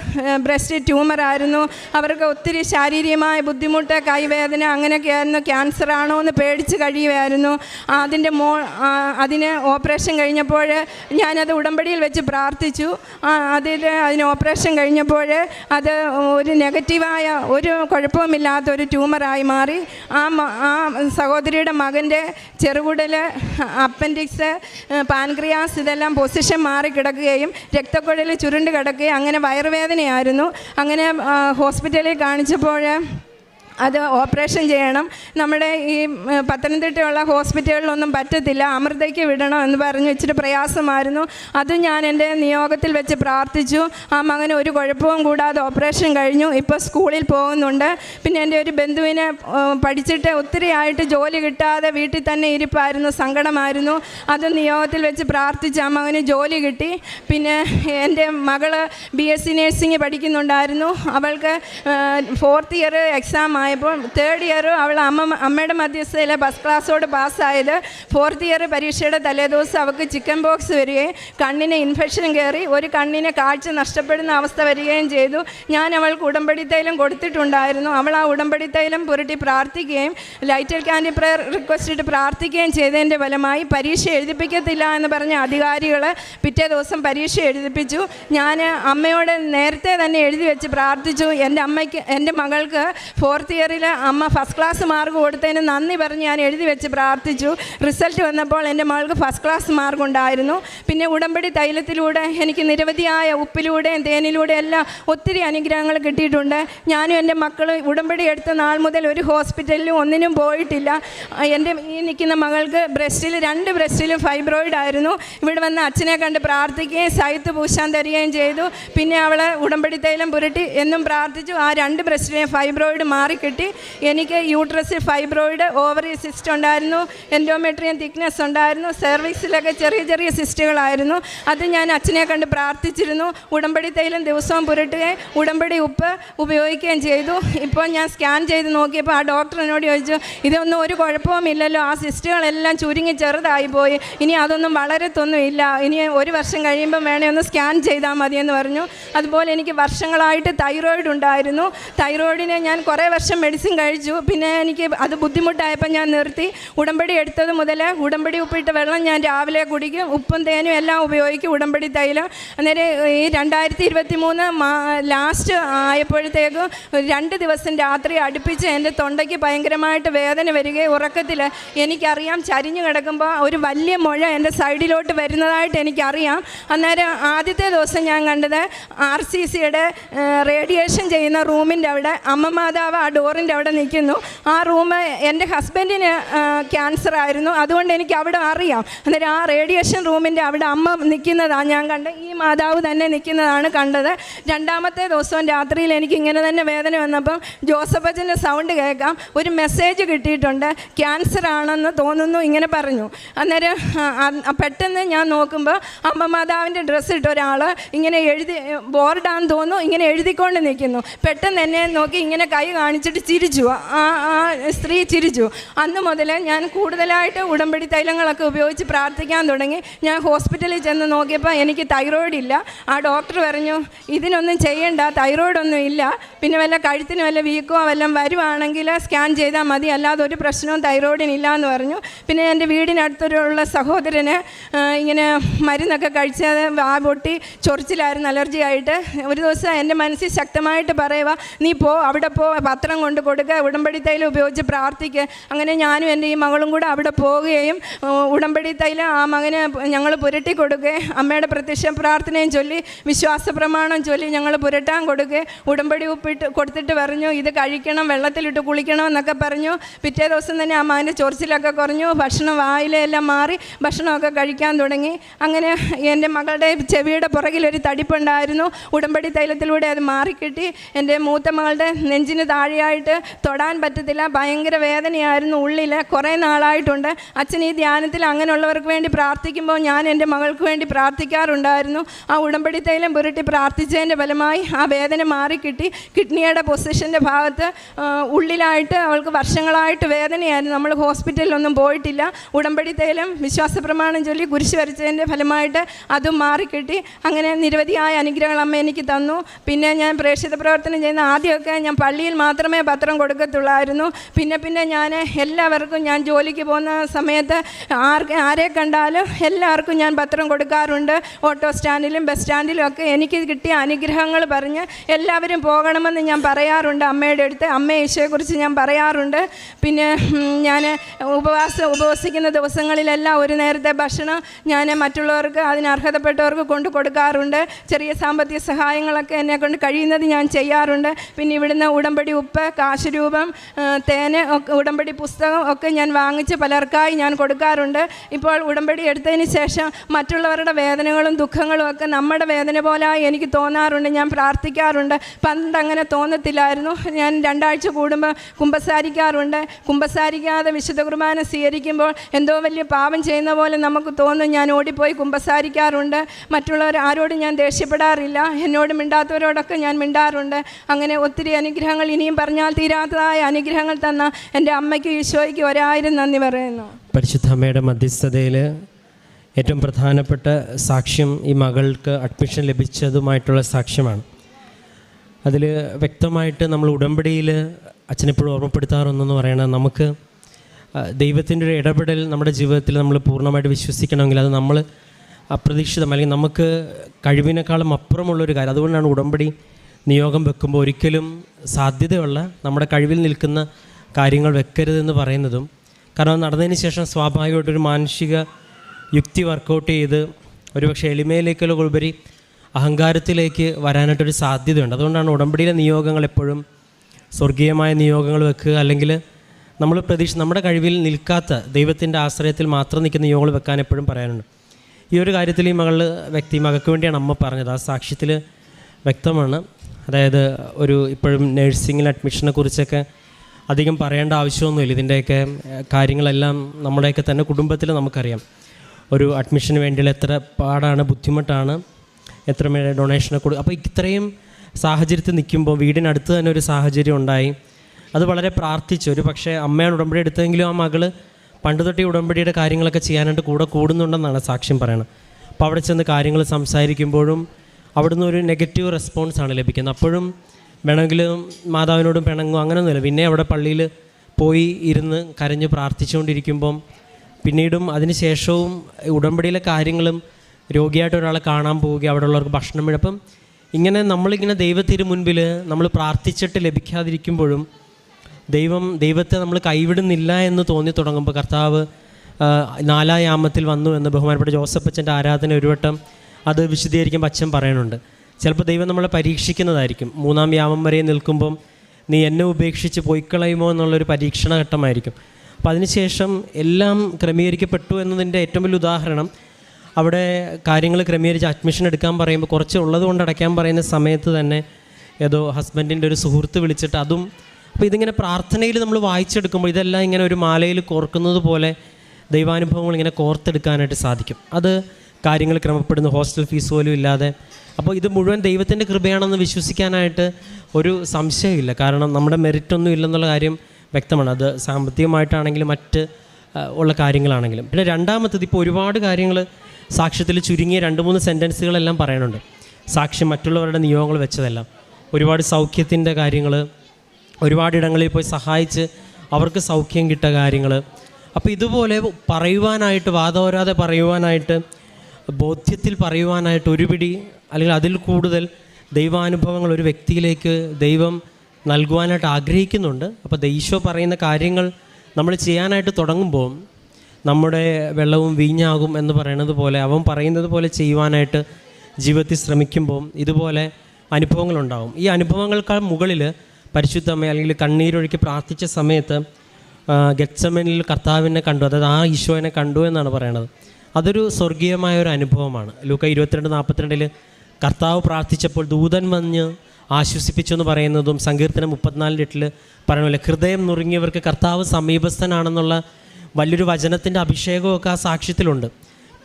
ബ്രസ്റ്റ് ട്യൂമർ ആയിരുന്നു. അവർക്ക് ഒത്തിരി ശാരീരികമായ ബുദ്ധിമുട്ട് കൈവേദന അങ്ങനെയൊക്കെ ആയിരുന്നു. ക്യാൻസർ ആണോ എന്ന് പേടിച്ച് കഴിയുമായിരുന്നു അതിന്റെ മോ അതിന് ഓപ്പറേഷൻ കഴിഞ്ഞപ്പോൾ ഞാനത് ഉടമ്പടിയിൽ വെച്ച് പ്രാർത്ഥിച്ചു. അതിൽ അതിന് ഓപ്പറേഷൻ കഴിഞ്ഞപ്പോൾ അത് ഒരു നെഗറ്റീവായ ഒരു കുഴപ്പവുമില്ലാത്ത ഒരു ട്യൂമറായി മാറി. ആ ആ സഹോദരിയുടെ മകന്റെ ചെറുകുടൽ അപ്പൻഡിക്സ് പാൻക്രിയാസ് ഇതെല്ലാം പൊസിഷൻ മാറി കിടക്കുകയും രക്തക്കുഴൽ ചുരുണ്ട് കിടക്കുകയും അങ്ങനെ വയറുവേദനയായിരുന്നു. അങ്ങനെ ഹോസ്പിറ്റലിൽ കാണിച്ചപ്പോൾ അത് ഓപ്പറേഷൻ ചെയ്യണം. നമ്മുടെ ഈ പത്തനംതിട്ടയുള്ള ഹോസ്പിറ്റലുകളിലൊന്നും പറ്റത്തില്ല. അമൃതയ്ക്ക് വിടണം എന്ന് പറഞ്ഞ് ഇച്ചിരി പ്രയാസമായിരുന്നു. അത് ഞാൻ എന്റെ നിയോഗത്തിൽ വെച്ച് പ്രാർത്ഥിച്ചു. ആ മകന് ഒരു കുഴപ്പവും കൂടാതെ ഓപ്പറേഷൻ കഴിഞ്ഞു. ഇപ്പോൾ സ്കൂളിൽ പോകുന്നുണ്ട്. പിന്നെ എന്റെ ഒരു ബന്ധുവിനെ പഠിച്ചിട്ട് ഒത്തിരി ആയിട്ട് ജോലി കിട്ടാതെ വീട്ടിൽ തന്നെ ഇരിപ്പായിരുന്നു. സങ്കടമായിരുന്നു. അത് നിയോഗത്തിൽ വെച്ച് പ്രാർത്ഥിച്ച് ആ മകന് ജോലി കിട്ടി. പിന്നെ എന്റെ മകൾ ബി എസ് സി നേഴ്സിംഗ് പഠിക്കുന്നുണ്ടായിരുന്നു. അവൾക്ക് ഫോർത്ത് ഇയർ എക്സാം ആയപ്പോൾ തേർഡ് ഇയർ അവൾ അമ്മ അമ്മയുടെ മധ്യസ്ഥയിലെ ബസ് ക്ലാസ്സോട് പാസ്സായത് ഫോർത്ത് ഇയർ പരീക്ഷയുടെ തലേദിവസം അവൾക്ക് ചിക്കൻ ബോക്സ് വരികയും കണ്ണിന് ഇൻഫെക്ഷൻ കയറി ഒരു കണ്ണിന് കാഴ്ച നഷ്ടപ്പെടുന്ന അവസ്ഥ വരികയും ചെയ്തു. ഞാൻ അവൾക്ക് ഉടമ്പടി തൈലം കൊടുത്തിട്ടുണ്ടായിരുന്നു. അവൾ ആ ഉടമ്പടി തൈലം പുരട്ടി പ്രാർത്ഥിക്കുകയും ലൈറ്റൽ ക്യാൻഡി പ്രയർ റിക്വസ്റ്റ് ഇട്ട് പ്രാർത്ഥിക്കുകയും ചെയ്തതിന്റെ ഫലമായി പരീക്ഷ എഴുതിപ്പിക്കത്തില്ല എന്ന് പറഞ്ഞ അധികാരികൾ പിറ്റേ ദിവസം പരീക്ഷ എഴുതിപ്പിച്ചു. ഞാൻ അമ്മയോട് നേരത്തെ തന്നെ എഴുതി വെച്ച് പ്രാർത്ഥിച്ചു. എന്റെ അമ്മയ്ക്ക് എന്റെ മകൾക്ക് ഫോർത്ത് ഇയറിൽ അമ്മ ഫസ്റ്റ് ക്ലാസ് മാർക്ക് കൊടുത്തതിന് നന്ദി പറഞ്ഞ് ഞാൻ എഴുതി വെച്ച് പ്രാർത്ഥിച്ചു. റിസൾട്ട് വന്നപ്പോൾ എന്റെ മകൾക്ക് ഫസ്റ്റ് ക്ലാസ് മാർക്ക് ഉണ്ടായിരുന്നു. പിന്നെ ഉടമ്പടി തൈലത്തിലൂടെ എനിക്ക് നിരവധിയായ ഉപ്പിലൂടെയും തേനിലൂടെയും എല്ലാം ഒത്തിരി അനുഗ്രഹങ്ങൾ കിട്ടിയിട്ടുണ്ട്. ഞാനും എന്റെ മക്കൾ ഉടമ്പടി എടുത്ത നാൾ മുതൽ ഒരു ഹോസ്പിറ്റലിലും ഒന്നിനും പോയിട്ടില്ല. എന്റെ ഈ നിൽക്കുന്ന മകൾക്ക് ബ്രസ്റ്റിൽ രണ്ട് ബ്രസ്റ്റിലും ഫൈബ്രോയിഡ് ആയിരുന്നു. ഇവിടെ വന്ന് അച്ഛനെ കണ്ട് പ്രാർത്ഥിക്കുകയും സൈത്ത് പൂശാൻ തരികയും ചെയ്തു. പിന്നെ അവൾ ഉടമ്പടി തൈലം പുരട്ടി എന്നും പ്രാർത്ഥിച്ചു. ആ രണ്ട് ബ്രസ്റ്റിലെയും ഫൈബ്രോയിഡ് മാറിക്കിട്ടി എനിക്ക് യൂട്രസിൽ ഫൈബ്രോയിഡ് ഓവറി സിസ്റ്റ് ഉണ്ടായിരുന്നു. എൻഡോമെട്രിയൻ തിക്നെസ് ഉണ്ടായിരുന്നു. സെർവിക്സിലൊക്കെ ചെറിയ ചെറിയ സിസ്റ്റുകളായിരുന്നു അത് ഞാൻ അച്ഛനെ കണ്ട് പ്രാർത്ഥിച്ചിരുന്നു. ഉടമ്പടി തൈലം ദിവസവും പുരട്ടുകയും ഉടമ്പടി ഉപ്പ് ഉപയോഗിക്കുകയും ചെയ്തു. ഇപ്പോൾ ഞാൻ സ്കാൻ ചെയ്ത് നോക്കിയപ്പോൾ ആ ഡോക്ടർ ചോദിച്ചു ഇതൊന്നും ഒരു കുഴപ്പവുമില്ലല്ലോ ആ സിസ്റ്റുകളെല്ലാം ചുരുങ്ങി ചെറുതായി പോയി. ഇനി അതൊന്നും വളരത്തൊന്നും ഇല്ല. ഇനി ഒരു വർഷം കഴിയുമ്പോൾ വേണേ ഒന്ന് സ്കാൻ ചെയ്താൽ മതിയെന്ന് പറഞ്ഞു. അതുപോലെ എനിക്ക് വർഷങ്ങളായിട്ട് തൈറോയിഡ് ഉണ്ടായിരുന്നു. തൈറോയിഡിനെ ഞാൻ കുറേ വർഷം പ്രാവശ്യം മെഡിസിൻ കഴിച്ചു. പിന്നെ എനിക്ക് അത് ബുദ്ധിമുട്ടായപ്പോൾ ഞാൻ നിർത്തി. ഉടമ്പടി എടുത്തത് മുതൽ ഉടമ്പടി ഉപ്പിട്ട് വെള്ളം ഞാൻ രാവിലെ കുടിക്കും. ഉപ്പും തേനും എല്ലാം ഉപയോഗിക്കും ഉടമ്പടി തൈലം. അന്നേരം ഈ രണ്ടായിരത്തി ഇരുപത്തി മൂന്ന് ലാസ്റ്റ് ആയപ്പോഴത്തേക്കും രണ്ട് ദിവസം രാത്രി അടുപ്പിച്ച് എന്റെ തൊണ്ടയ്ക്ക് ഭയങ്കരമായിട്ട് വേദന വരികയും ഉറക്കത്തിൽ എനിക്കറിയാം ചരിഞ്ഞു കിടക്കുമ്പോൾ ഒരു വലിയ മുഴ എന്റെ സൈഡിലോട്ട് വരുന്നതായിട്ട് എനിക്കറിയാം. അന്നേരം ആദ്യത്തെ ദിവസം ഞാൻ കണ്ടത് ആർ സി സിയുടെ റേഡിയേഷൻ ചെയ്യുന്ന റൂമിന്റെ അവിടെ അമ്മ മാതാവ് ആ ഡോറിന്റെ അവിടെ നിൽക്കുന്നു. ആ റൂം എന്റെ ഹസ്ബൻഡിന് ക്യാൻസർ ആയിരുന്നു. അതുകൊണ്ട് എനിക്ക് അവിടെ അറിയാം. അന്നേരം ആ റേഡിയേഷൻ റൂമിന്റെ അവിടെ അമ്മ നിൽക്കുന്നതാണ് ഞാൻ കണ്ടത് ഈ മാതാവ് തന്നെ നിൽക്കുന്നതാണ് കണ്ടത്. രണ്ടാമത്തെ ദിവസം രാത്രിയിൽ എനിക്ക് ഇങ്ങനെ തന്നെ വേദന വന്നപ്പം ജോസഫ് സൗണ്ട് കേൾക്കാം. ഒരു മെസ്സേജ് കിട്ടിയിട്ടുണ്ട്. ക്യാൻസർ ആണെന്ന് തോന്നുന്നു ഇങ്ങനെ പറഞ്ഞു. അന്നേരം പെട്ടെന്ന് ഞാൻ നോക്കുമ്പോൾ അമ്മ മാതാവിന്റെ ഡ്രസ്സ് ഇട്ട ഒരാൾ ഇങ്ങനെ എഴുതി ബോർഡാന്ന് തോന്നുന്നു ഇങ്ങനെ എഴുതിക്കൊണ്ട് നിൽക്കുന്നു. പെട്ടെന്ന് എന്നെ നോക്കി ഇങ്ങനെ കൈ കാണിച്ചിട്ട് ചിരിച്ചു. ആ സ്ത്രീ ചിരിച്ചു. അന്ന് മുതൽ ഞാൻ കൂടുതലായിട്ട് ഉടമ്പടി തൈലങ്ങളൊക്കെ ഉപയോഗിച്ച് പ്രാർത്ഥിക്കാൻ തുടങ്ങി. ഞാൻ ഹോസ്പിറ്റലിൽ ചെന്ന് നോക്കിയപ്പോൾ എനിക്ക് തൈറോയിഡ് ഇല്ല. ആ ഡോക്ടർ പറഞ്ഞു ഇതിനൊന്നും ചെയ്യണ്ട തൈറോയിഡ് ഒന്നും ഇല്ല. പിന്നെ വല്ല കഴുത്തിന് വല്ല വീക്കോ വല്ലതും വരുവാണെങ്കിൽ സ്കാൻ ചെയ്താൽ മതി. അല്ലാതെ ഒരു പ്രശ്നവും തൈറോയിഡിനില്ല എന്ന് പറഞ്ഞു. പിന്നെ എന്റെ വീടിനടുത്തുള്ള സഹോദരന് ഇങ്ങനെ മരുന്നൊക്കെ കഴിച്ച് ആ പൊട്ടി ചൊറിച്ചിലായിരുന്നു അലർജി ആയിട്ട് ഒരു ദിവസം എന്റെ മനസ്സിൽ ശക്തമായിട്ട് പറയുക നീ പോ അവിടെ പോ പത്രം കൊണ്ട് കൊടുക്കുക ഉടമ്പടി തൈലം ഉപയോഗിച്ച് പ്രാർത്ഥിക്കുക. അങ്ങനെ ഞാനും എന്റെ ഈ മകളും കൂടെ അവിടെ പോവുകയും ഉടമ്പടി തൈലം ആ മകന് ഞങ്ങൾ പുരട്ടി കൊടുക്കുകയും അമ്മയുടെ പ്രത്യക്ഷ പ്രാർത്ഥനയും ചൊല്ലി വിശ്വാസ പ്രമാണം ചൊല്ലി ഞങ്ങൾ പുരട്ടാൻ കൊടുക്കുകയും ഉടമ്പടി ഉപ്പിട്ട് കൊടുത്തിട്ട് പറഞ്ഞു ഇത് കഴിക്കണം വെള്ളത്തിലിട്ട് കുളിക്കണം എന്നൊക്കെ പറഞ്ഞു. പിറ്റേ ദിവസം തന്നെ ആ മകന്റെ ചൊറിച്ചിലൊക്കെ കുറഞ്ഞു ഭക്ഷണം വായിലെല്ലാം മാറി ഭക്ഷണമൊക്കെ കഴിക്കാൻ തുടങ്ങി. അങ്ങനെ എന്റെ മകളുടെ ചെവിയുടെ പുറകിലൊരു തടിപ്പുണ്ടായിരുന്നു. ഉടമ്പടി തൈലത്തിലൂടെ അത് മാറിക്കിട്ടി. എന്റെ മൂത്ത മകളുടെ നെഞ്ചിന് താഴെയായിട്ട് തൊടാൻ പറ്റത്തില്ല ഭയങ്കര വേദനയായിരുന്നു ഉള്ളിൽ കുറേ നാളായിട്ടുണ്ട്. അച്ഛൻ ഈ ധ്യാനത്തിൽ അങ്ങനെയുള്ളവർക്ക് വേണ്ടി പ്രാർത്ഥിക്കുമ്പോൾ ഞാൻ എന്റെ മകൾക്ക് വേണ്ടി പ്രാർത്ഥിക്കാറുണ്ടായിരുന്നു. ആ ഉടമ്പടി തൈലം പുരട്ടി പ്രാർത്ഥിച്ചതിന്റെ ഫലമായി ആ വേദന മാറിക്കിട്ടി. കിഡ്നിയുടെ പൊസിഷന്റെ ഭാഗത്ത് ഉള്ളിലായിട്ട് അവൾക്ക് വർഷങ്ങളായിട്ട് വേദനയായിരുന്നു. നമ്മൾ ഹോസ്പിറ്റലിലൊന്നും പോയിട്ടില്ല. ഉടമ്പടി തൈലം വിശ്വാസ പ്രമാണം ചൊല്ലി കുരിശ് വരച്ചതിന്റെ ഫലമായിട്ട് അതും മാറിക്കിട്ടി. അങ്ങനെ നിരവധിയായ അനുഗ്രഹങ്ങൾ അമ്മ എനിക്ക് തന്നു. പിന്നെ ഞാൻ പ്രേക്ഷിത പ്രവർത്തനം ചെയ്യുന്ന ആദ്യമൊക്കെ ഞാൻ പള്ളിയിൽ മാത്രമേ പത്രം കൊടുക്കത്തുള്ളായിരുന്നു. പിന്നെ പിന്നെ ഞാൻ എല്ലാവർക്കും ഞാൻ ജോലിക്ക് പോകുന്ന സമയത്ത് ആർക്ക് ആരെ കണ്ടാലും എല്ലാവർക്കും ഞാൻ പത്രം കൊടുക്കാറുണ്ട്. ഓട്ടോ സ്റ്റാൻഡിലും ബസ് സ്റ്റാൻഡിലും ഒക്കെ എനിക്ക് കിട്ടിയ അനുഗ്രഹങ്ങൾ പറഞ്ഞ് എല്ലാവരും പോകണമെന്ന് ഞാൻ പറയാറുണ്ട്. അമ്മയുടെ അടുത്ത് അമ്മ ഈശോയെക്കുറിച്ച് ഞാൻ പറയാറുണ്ട്. പിന്നെ ഞാൻ ഉപവാസം ഉപവസിക്കുന്ന ദിവസങ്ങളിലെല്ലാം ഒരു നേരത്തെ ഭക്ഷണം ഞാൻ മറ്റുള്ളവർക്ക് അതിന് അർഹതപ്പെട്ടവർക്ക് കൊണ്ടു കൊടുക്കാറുണ്ട്. ചെറിയ സാമ്പത്തിക സഹായങ്ങളൊക്കെ എന്നെ കൊണ്ട് കഴിയുന്നത് ഞാൻ ചെയ്യാറുണ്ട്. പിന്നെ ഇവിടുന്ന് ഉടമ്പടി ഉപ്പ് കാശുരൂപം തേന് ഉടമ്പടി പുസ്തകം ഒക്കെ ഞാൻ വാങ്ങിച്ച് പലർക്കായി ഞാൻ കൊടുക്കാറുണ്ട്. ഇപ്പോൾ ഉടമ്പടി എടുത്തതിന് ശേഷം മറ്റുള്ളവരുടെ വേദനകളും ദുഃഖങ്ങളും ഒക്കെ നമ്മുടെ വേദന പോലായി എനിക്ക് തോന്നാറുണ്ട്. ഞാൻ പ്രാർത്ഥിക്കാറുണ്ട്. പണ്ട് അങ്ങനെ തോന്നത്തില്ലായിരുന്നു. ഞാൻ രണ്ടാഴ്ച കൂടുമ്പോൾ കുമ്പസാരിക്കാറുണ്ട്. കുമ്പസാരിക്കാതെ വിശുദ്ധ കുർബാന സ്വീകരിക്കുമ്പോൾ എന്തോ വലിയ പാപം ചെയ്യുന്ന പോലെ നമുക്ക് തോന്നും ഞാൻ ഓടിപ്പോയി കുമ്പസാരിക്കാറുണ്ട്. മറ്റുള്ളവർ ആരോടും ഞാൻ ദേഷ്യപ്പെടാറില്ല. എന്നോട് മിണ്ടാത്തവരോടൊക്കെ ഞാൻ മിണ്ടാറുണ്ട്. അങ്ങനെ ഒത്തിരി അനുഗ്രഹങ്ങൾ ഇനിയും പറഞ്ഞാൽ തീരാത്തതായ അനുഗ്രഹങ്ങൾ തന്ന എന്റെ അമ്മയ്ക്ക് ഈശോയ്ക്ക് ഒരായിരം നന്ദി പറയുന്നു. പരിശുദ്ധ അമ്മയുടെ മധ്യസ്ഥതയിൽ ഏറ്റവും പ്രധാനപ്പെട്ട സാക്ഷ്യം ഈ മകൾക്ക് അഡ്മിഷൻ ലഭിച്ചതുമായിട്ടുള്ള സാക്ഷ്യമാണ്. അതിൽ വ്യക്തമായിട്ട് നമ്മൾ ഉടമ്പടിയിൽ അച്ഛനെപ്പോഴും ഓർമ്മപ്പെടുത്താറൊന്നെന്ന് പറയണം നമുക്ക് ദൈവത്തിന്റെ ഒരു ഇടപെടൽ നമ്മുടെ ജീവിതത്തിൽ നമ്മൾ പൂർണമായിട്ട് വിശ്വസിക്കണമെങ്കിൽ അത് നമ്മൾ അപ്രതീക്ഷിതം അല്ലെങ്കിൽ നമുക്ക് കഴിവിനേക്കാളും അപ്പുറമുള്ളൊരു കാര്യം. അതുകൊണ്ടാണ് ഉടമ്പടി നിയോഗം വെക്കുമ്പോൾ ഒരിക്കലും സാധ്യതയുള്ള നമ്മുടെ കഴിവിൽ നിൽക്കുന്ന കാര്യങ്ങൾ വെക്കരുതെന്ന് പറയുന്നതും കാരണം നടന്നതിന് ശേഷം സ്വാഭാവികമായിട്ടൊരു മാനസിക യുക്തി വർക്കൗട്ട് ചെയ്ത് ഒരുപക്ഷെ എളിമയിലേക്കുള്ള ഉപരി അഹങ്കാരത്തിലേക്ക് വരാനായിട്ടൊരു സാധ്യതയുണ്ട്. അതുകൊണ്ടാണ് ഉടമ്പടിയിലെ നിയോഗങ്ങൾ എപ്പോഴും സ്വർഗീയമായ നിയോഗങ്ങൾ വെക്കുക അല്ലെങ്കിൽ നമ്മൾ പ്രതീക്ഷ നമ്മുടെ കഴിവിൽ നിൽക്കാത്ത ദൈവത്തിന്റെ ആശ്രയത്തിൽ മാത്രം നിൽക്കുന്ന നിയോഗങ്ങൾ വെക്കാൻ എപ്പോഴും പറയാനുണ്ട് ഈ ഒരു കാര്യത്തിൽ ഈ മകൾ വ്യക്തി മകൾക്ക് വേണ്ടിയാണ് അമ്മ പറഞ്ഞത്. ആ സാക്ഷ്യത്തിൽ വ്യക്തമാണ്. അതായത് ഒരു ഇപ്പോഴും നഴ്സിംഗിൽ അഡ്മിഷനെ കുറിച്ചൊക്കെ അധികം പറയേണ്ട ആവശ്യമൊന്നുമില്ല. ഇതിന്റെയൊക്കെ കാര്യങ്ങളെല്ലാം നമ്മുടെയൊക്കെ തന്നെ കുടുംബത്തിൽ നമുക്കറിയാം. ഒരു അഡ്മിഷന് വേണ്ടിയുള്ള എത്ര പാടാണ് ബുദ്ധിമുട്ടാണ് എത്ര ഡൊണേഷനെ കൊടു അപ്പോൾ ഇത്രയും സാഹചര്യത്തിൽ നിൽക്കുമ്പോൾ വീടിനടുത്ത് തന്നെ ഒരു സാഹചര്യം ഉണ്ടായി. അത് വളരെ പ്രാർത്ഥിച്ചു. ഒരു പക്ഷേ അമ്മയാണ് ഉടമ്പടി എടുത്തതെങ്കിലും ആ മകൾ പണ്ട് തൊട്ട് ഉടമ്പടിയുടെ കാര്യങ്ങളൊക്കെ ചെയ്യാനായിട്ട് കൂടെ കൂടുന്നുണ്ടെന്നാണ് സാക്ഷ്യം പറയുന്നത് അപ്പോൾ അവിടെ ചെന്ന് കാര്യങ്ങൾ സംസാരിക്കുമ്പോഴും അവിടുന്ന് ഒരു നെഗറ്റീവ് റെസ്പോൺസാണ് ലഭിക്കുന്നത്. അപ്പോഴും വേണമെങ്കിലും മാതാവിനോടും പിണങ്ങും അങ്ങനെയൊന്നുമില്ല പിന്നെ അവിടെ പള്ളിയിൽ പോയി ഇരുന്ന് കരഞ്ഞ് പ്രാർത്ഥിച്ചുകൊണ്ടിരിക്കുമ്പം പിന്നീടും അതിന് ശേഷവും ഉടമ്പടിയിലെ കാര്യങ്ങളും രോഗിയായിട്ട് ഒരാളെ കാണാൻ പോവുക അവിടെ ഉള്ളവർക്ക് ഭക്ഷണം വിഴപ്പം ഇങ്ങനെ നമ്മളിങ്ങനെ ദൈവത്തിന് മുൻപിൽ നമ്മൾ പ്രാർത്ഥിച്ചിട്ട് ലഭിക്കാതിരിക്കുമ്പോഴും ദൈവം ദൈവത്തെ നമ്മൾ കൈവിടുന്നില്ല എന്ന് തോന്നി തുടങ്ങുമ്പോൾ കർത്താവ് നാലായാമത്തിൽ വന്നു എന്ന് ബഹുമാനപ്പെട്ട ജോസഫ് അച്ഛന്റെ ആരാധന ഒരു വട്ടം അത് വിശദീകരിക്കുമ്പോൾ അച്ഛൻ പറയുന്നുണ്ട് ചിലപ്പോൾ ദൈവം നമ്മളെ പരീക്ഷിക്കുന്നതായിരിക്കും. മൂന്നാം യാമം വരെ നിൽക്കുമ്പം നീ എന്നെ ഉപേക്ഷിച്ച് പോയിക്കളയുമോ എന്നുള്ളൊരു പരീക്ഷണ ഘട്ടമായിരിക്കും അപ്പോൾ അതിനുശേഷം എല്ലാം ക്രമീകരിക്കപ്പെട്ടു എന്നതിന്റെ ഏറ്റവും വലിയ ഉദാഹരണം അവിടെ കാര്യങ്ങൾ ക്രമീകരിച്ച് അഡ്മിഷൻ എടുക്കാൻ പറയുമ്പോൾ കുറച്ച് ഉള്ളത് കൊണ്ട് അടയ്ക്കാൻ പറയുന്ന സമയത്ത് തന്നെ ഏതോ ഹസ്ബൻഡിന്റെ ഒരു സുഹൃത്ത് വിളിച്ചിട്ട് അതും അപ്പോൾ ഇതിങ്ങനെ പ്രാർത്ഥനയിൽ നമ്മൾ വായിച്ചെടുക്കുമ്പോൾ ഇതെല്ലാം ഇങ്ങനെ ഒരു മാലയിൽ കോർക്കുന്നത് പോലെ ദൈവാനുഭവങ്ങൾ ഇങ്ങനെ കോർത്തെടുക്കാനായിട്ട് സാധിക്കും. അത് കാര്യങ്ങൾ ക്രമപ്പെടുന്നു ഹോസ്റ്റൽ ഫീസ് പോലും ഇല്ലാതെ. അപ്പോൾ ഇത് മുഴുവൻ ദൈവത്തിന്റെ കൃപയാണെന്ന് വിശ്വസിക്കാനായിട്ട് ഒരു സംശയമില്ല. കാരണം നമ്മുടെ മെറിറ്റ് ഒന്നും ഇല്ലെന്നുള്ള കാര്യം വ്യക്തമാണ്. അത് സാമ്പത്തികമായിട്ടാണെങ്കിലും മറ്റ് ഉള്ള കാര്യങ്ങളാണെങ്കിലും. പിന്നെ രണ്ടാമത്തത് ഇപ്പോൾ ഒരുപാട് കാര്യങ്ങൾ സാക്ഷ്യത്തിൽ ചുരുങ്ങിയ രണ്ട് മൂന്ന് സെന്റൻസുകളെല്ലാം പറയാനുണ്ട്. സാക്ഷ്യം മറ്റുള്ളവരുടെ നിയോഗങ്ങൾ വെച്ചതെല്ലാം. ഒരുപാട് സൗഖ്യത്തിന്റെ കാര്യങ്ങൾ ഒരുപാട് ഇടങ്ങളിൽ പോയി സഹായിച്ച് അവർക്ക് സൗഖ്യം കിട്ട കാര്യങ്ങൾ. അപ്പോൾ ഇതുപോലെ പറയുവാനായിട്ട് വാദോരാതെ പറയുവാനായിട്ട് ബോധ്യത്തിൽ പറയുവാനായിട്ട് ഒരു പിടി അല്ലെങ്കിൽ അതിൽ കൂടുതൽ ദൈവാനുഭവങ്ങൾ ഒരു വ്യക്തിയിലേക്ക് ദൈവം നൽകുവാനായിട്ട് ആഗ്രഹിക്കുന്നുണ്ട്. അപ്പോൾ ദൈശോ പറയുന്ന കാര്യങ്ങൾ നമ്മൾ ചെയ്യാനായിട്ട് തുടങ്ങുമ്പോൾ നമ്മുടെ വെള്ളവും വീഞ്ഞാകും എന്ന് പറയുന്നത് പോലെ അവൻ പറയുന്നത് പോലെ ചെയ്യുവാനായിട്ട് ജീവിതത്തിൽ ശ്രമിക്കുമ്പോൾ ഇതുപോലെ അനുഭവങ്ങളുണ്ടാവും ഈ അനുഭവങ്ങൾക്കാൾ മുകളിൽ പരിശുദ്ധമ്മ അല്ലെങ്കിൽ കണ്ണീരൊഴുക്കി പ്രാർത്ഥിച്ച സമയത്ത് ഗച്ചമനിൽ കർത്താവിനെ കണ്ടു അതായത് ആ ഈശോനെ കണ്ടു എന്നാണ് പറയണത്. അതൊരു സ്വർഗീയമായ ഒരു അനുഭവമാണ്. ലൂക്ക ഇരുപത്തിരണ്ട് നാൽപ്പത്തിരണ്ടിൽ കർത്താവ് പ്രാർത്ഥിച്ചപ്പോൾ ദൂതൻ വന്ന് ആശ്വസിപ്പിച്ചു എന്ന് പറയുന്നതും സങ്കീർത്തനം മുപ്പത്തിനാലിന്റെ എട്ടിൽ പറയണമല്ലേ ഹൃദയം നുറുങ്ങിയവർക്ക് കർത്താവ് സമീപസ്ഥനാണെന്നുള്ള വലിയൊരു വചനത്തിന്റെ അഭിഷേകമൊക്കെ ആ സാക്ഷ്യത്തിലുണ്ട്.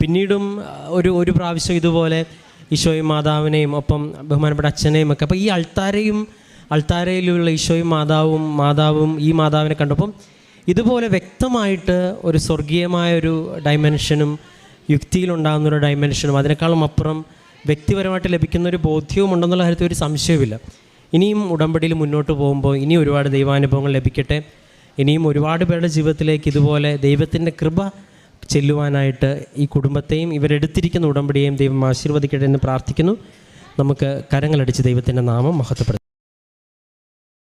പിന്നീടും ഒരു ഒരു പ്രാവശ്യം ഇതുപോലെ ഈശോയും മാതാവിനെയും ഒപ്പം ബഹുമാനപ്പെട്ട അച്ഛനെയും ഒക്കെ. അപ്പോൾ ഈ അൾത്താരയും അൾത്താരയിലുള്ള ഈശോയും മാതാവും മാതാവും ഈ മാതാവിനെ കണ്ടപ്പം ഇതുപോലെ വ്യക്തമായിട്ട് ഒരു സ്വർഗീയമായ ഒരു ഡയമെൻഷനും യുക്തിയിലുണ്ടാകുന്ന ഒരു ഡയമെൻഷനും അതിനേക്കാളും അപ്പുറം വ്യക്തിപരമായിട്ട് ലഭിക്കുന്ന ഒരു ബോധ്യവും ഉണ്ടെന്നുള്ള കാര്യത്തിൽ ഒരു സംശയവുമില്ല. ഇനിയും ഉടമ്പടിയിൽ മുന്നോട്ട് പോകുമ്പോൾ ഇനി ഒരുപാട് ദൈവാനുഭവങ്ങൾ ലഭിക്കട്ടെ. ഇനിയും ഒരുപാട് പേരുടെ ജീവിതത്തിലേക്ക് ഇതുപോലെ ദൈവത്തിന്റെ കൃപ ചെല്ലുവാനായിട്ട് ഈ കുടുംബത്തെയും ഇവരെടുത്തിരിക്കുന്ന ഉടമ്പടിയെയും ദൈവം ആശീർവദിക്കട്ടെ എന്ന് പ്രാർത്ഥിക്കുന്നു. നമുക്ക് കരങ്ങളടിച്ച് ദൈവത്തിന്റെ നാമം മഹത്വപ്പെടുത്താം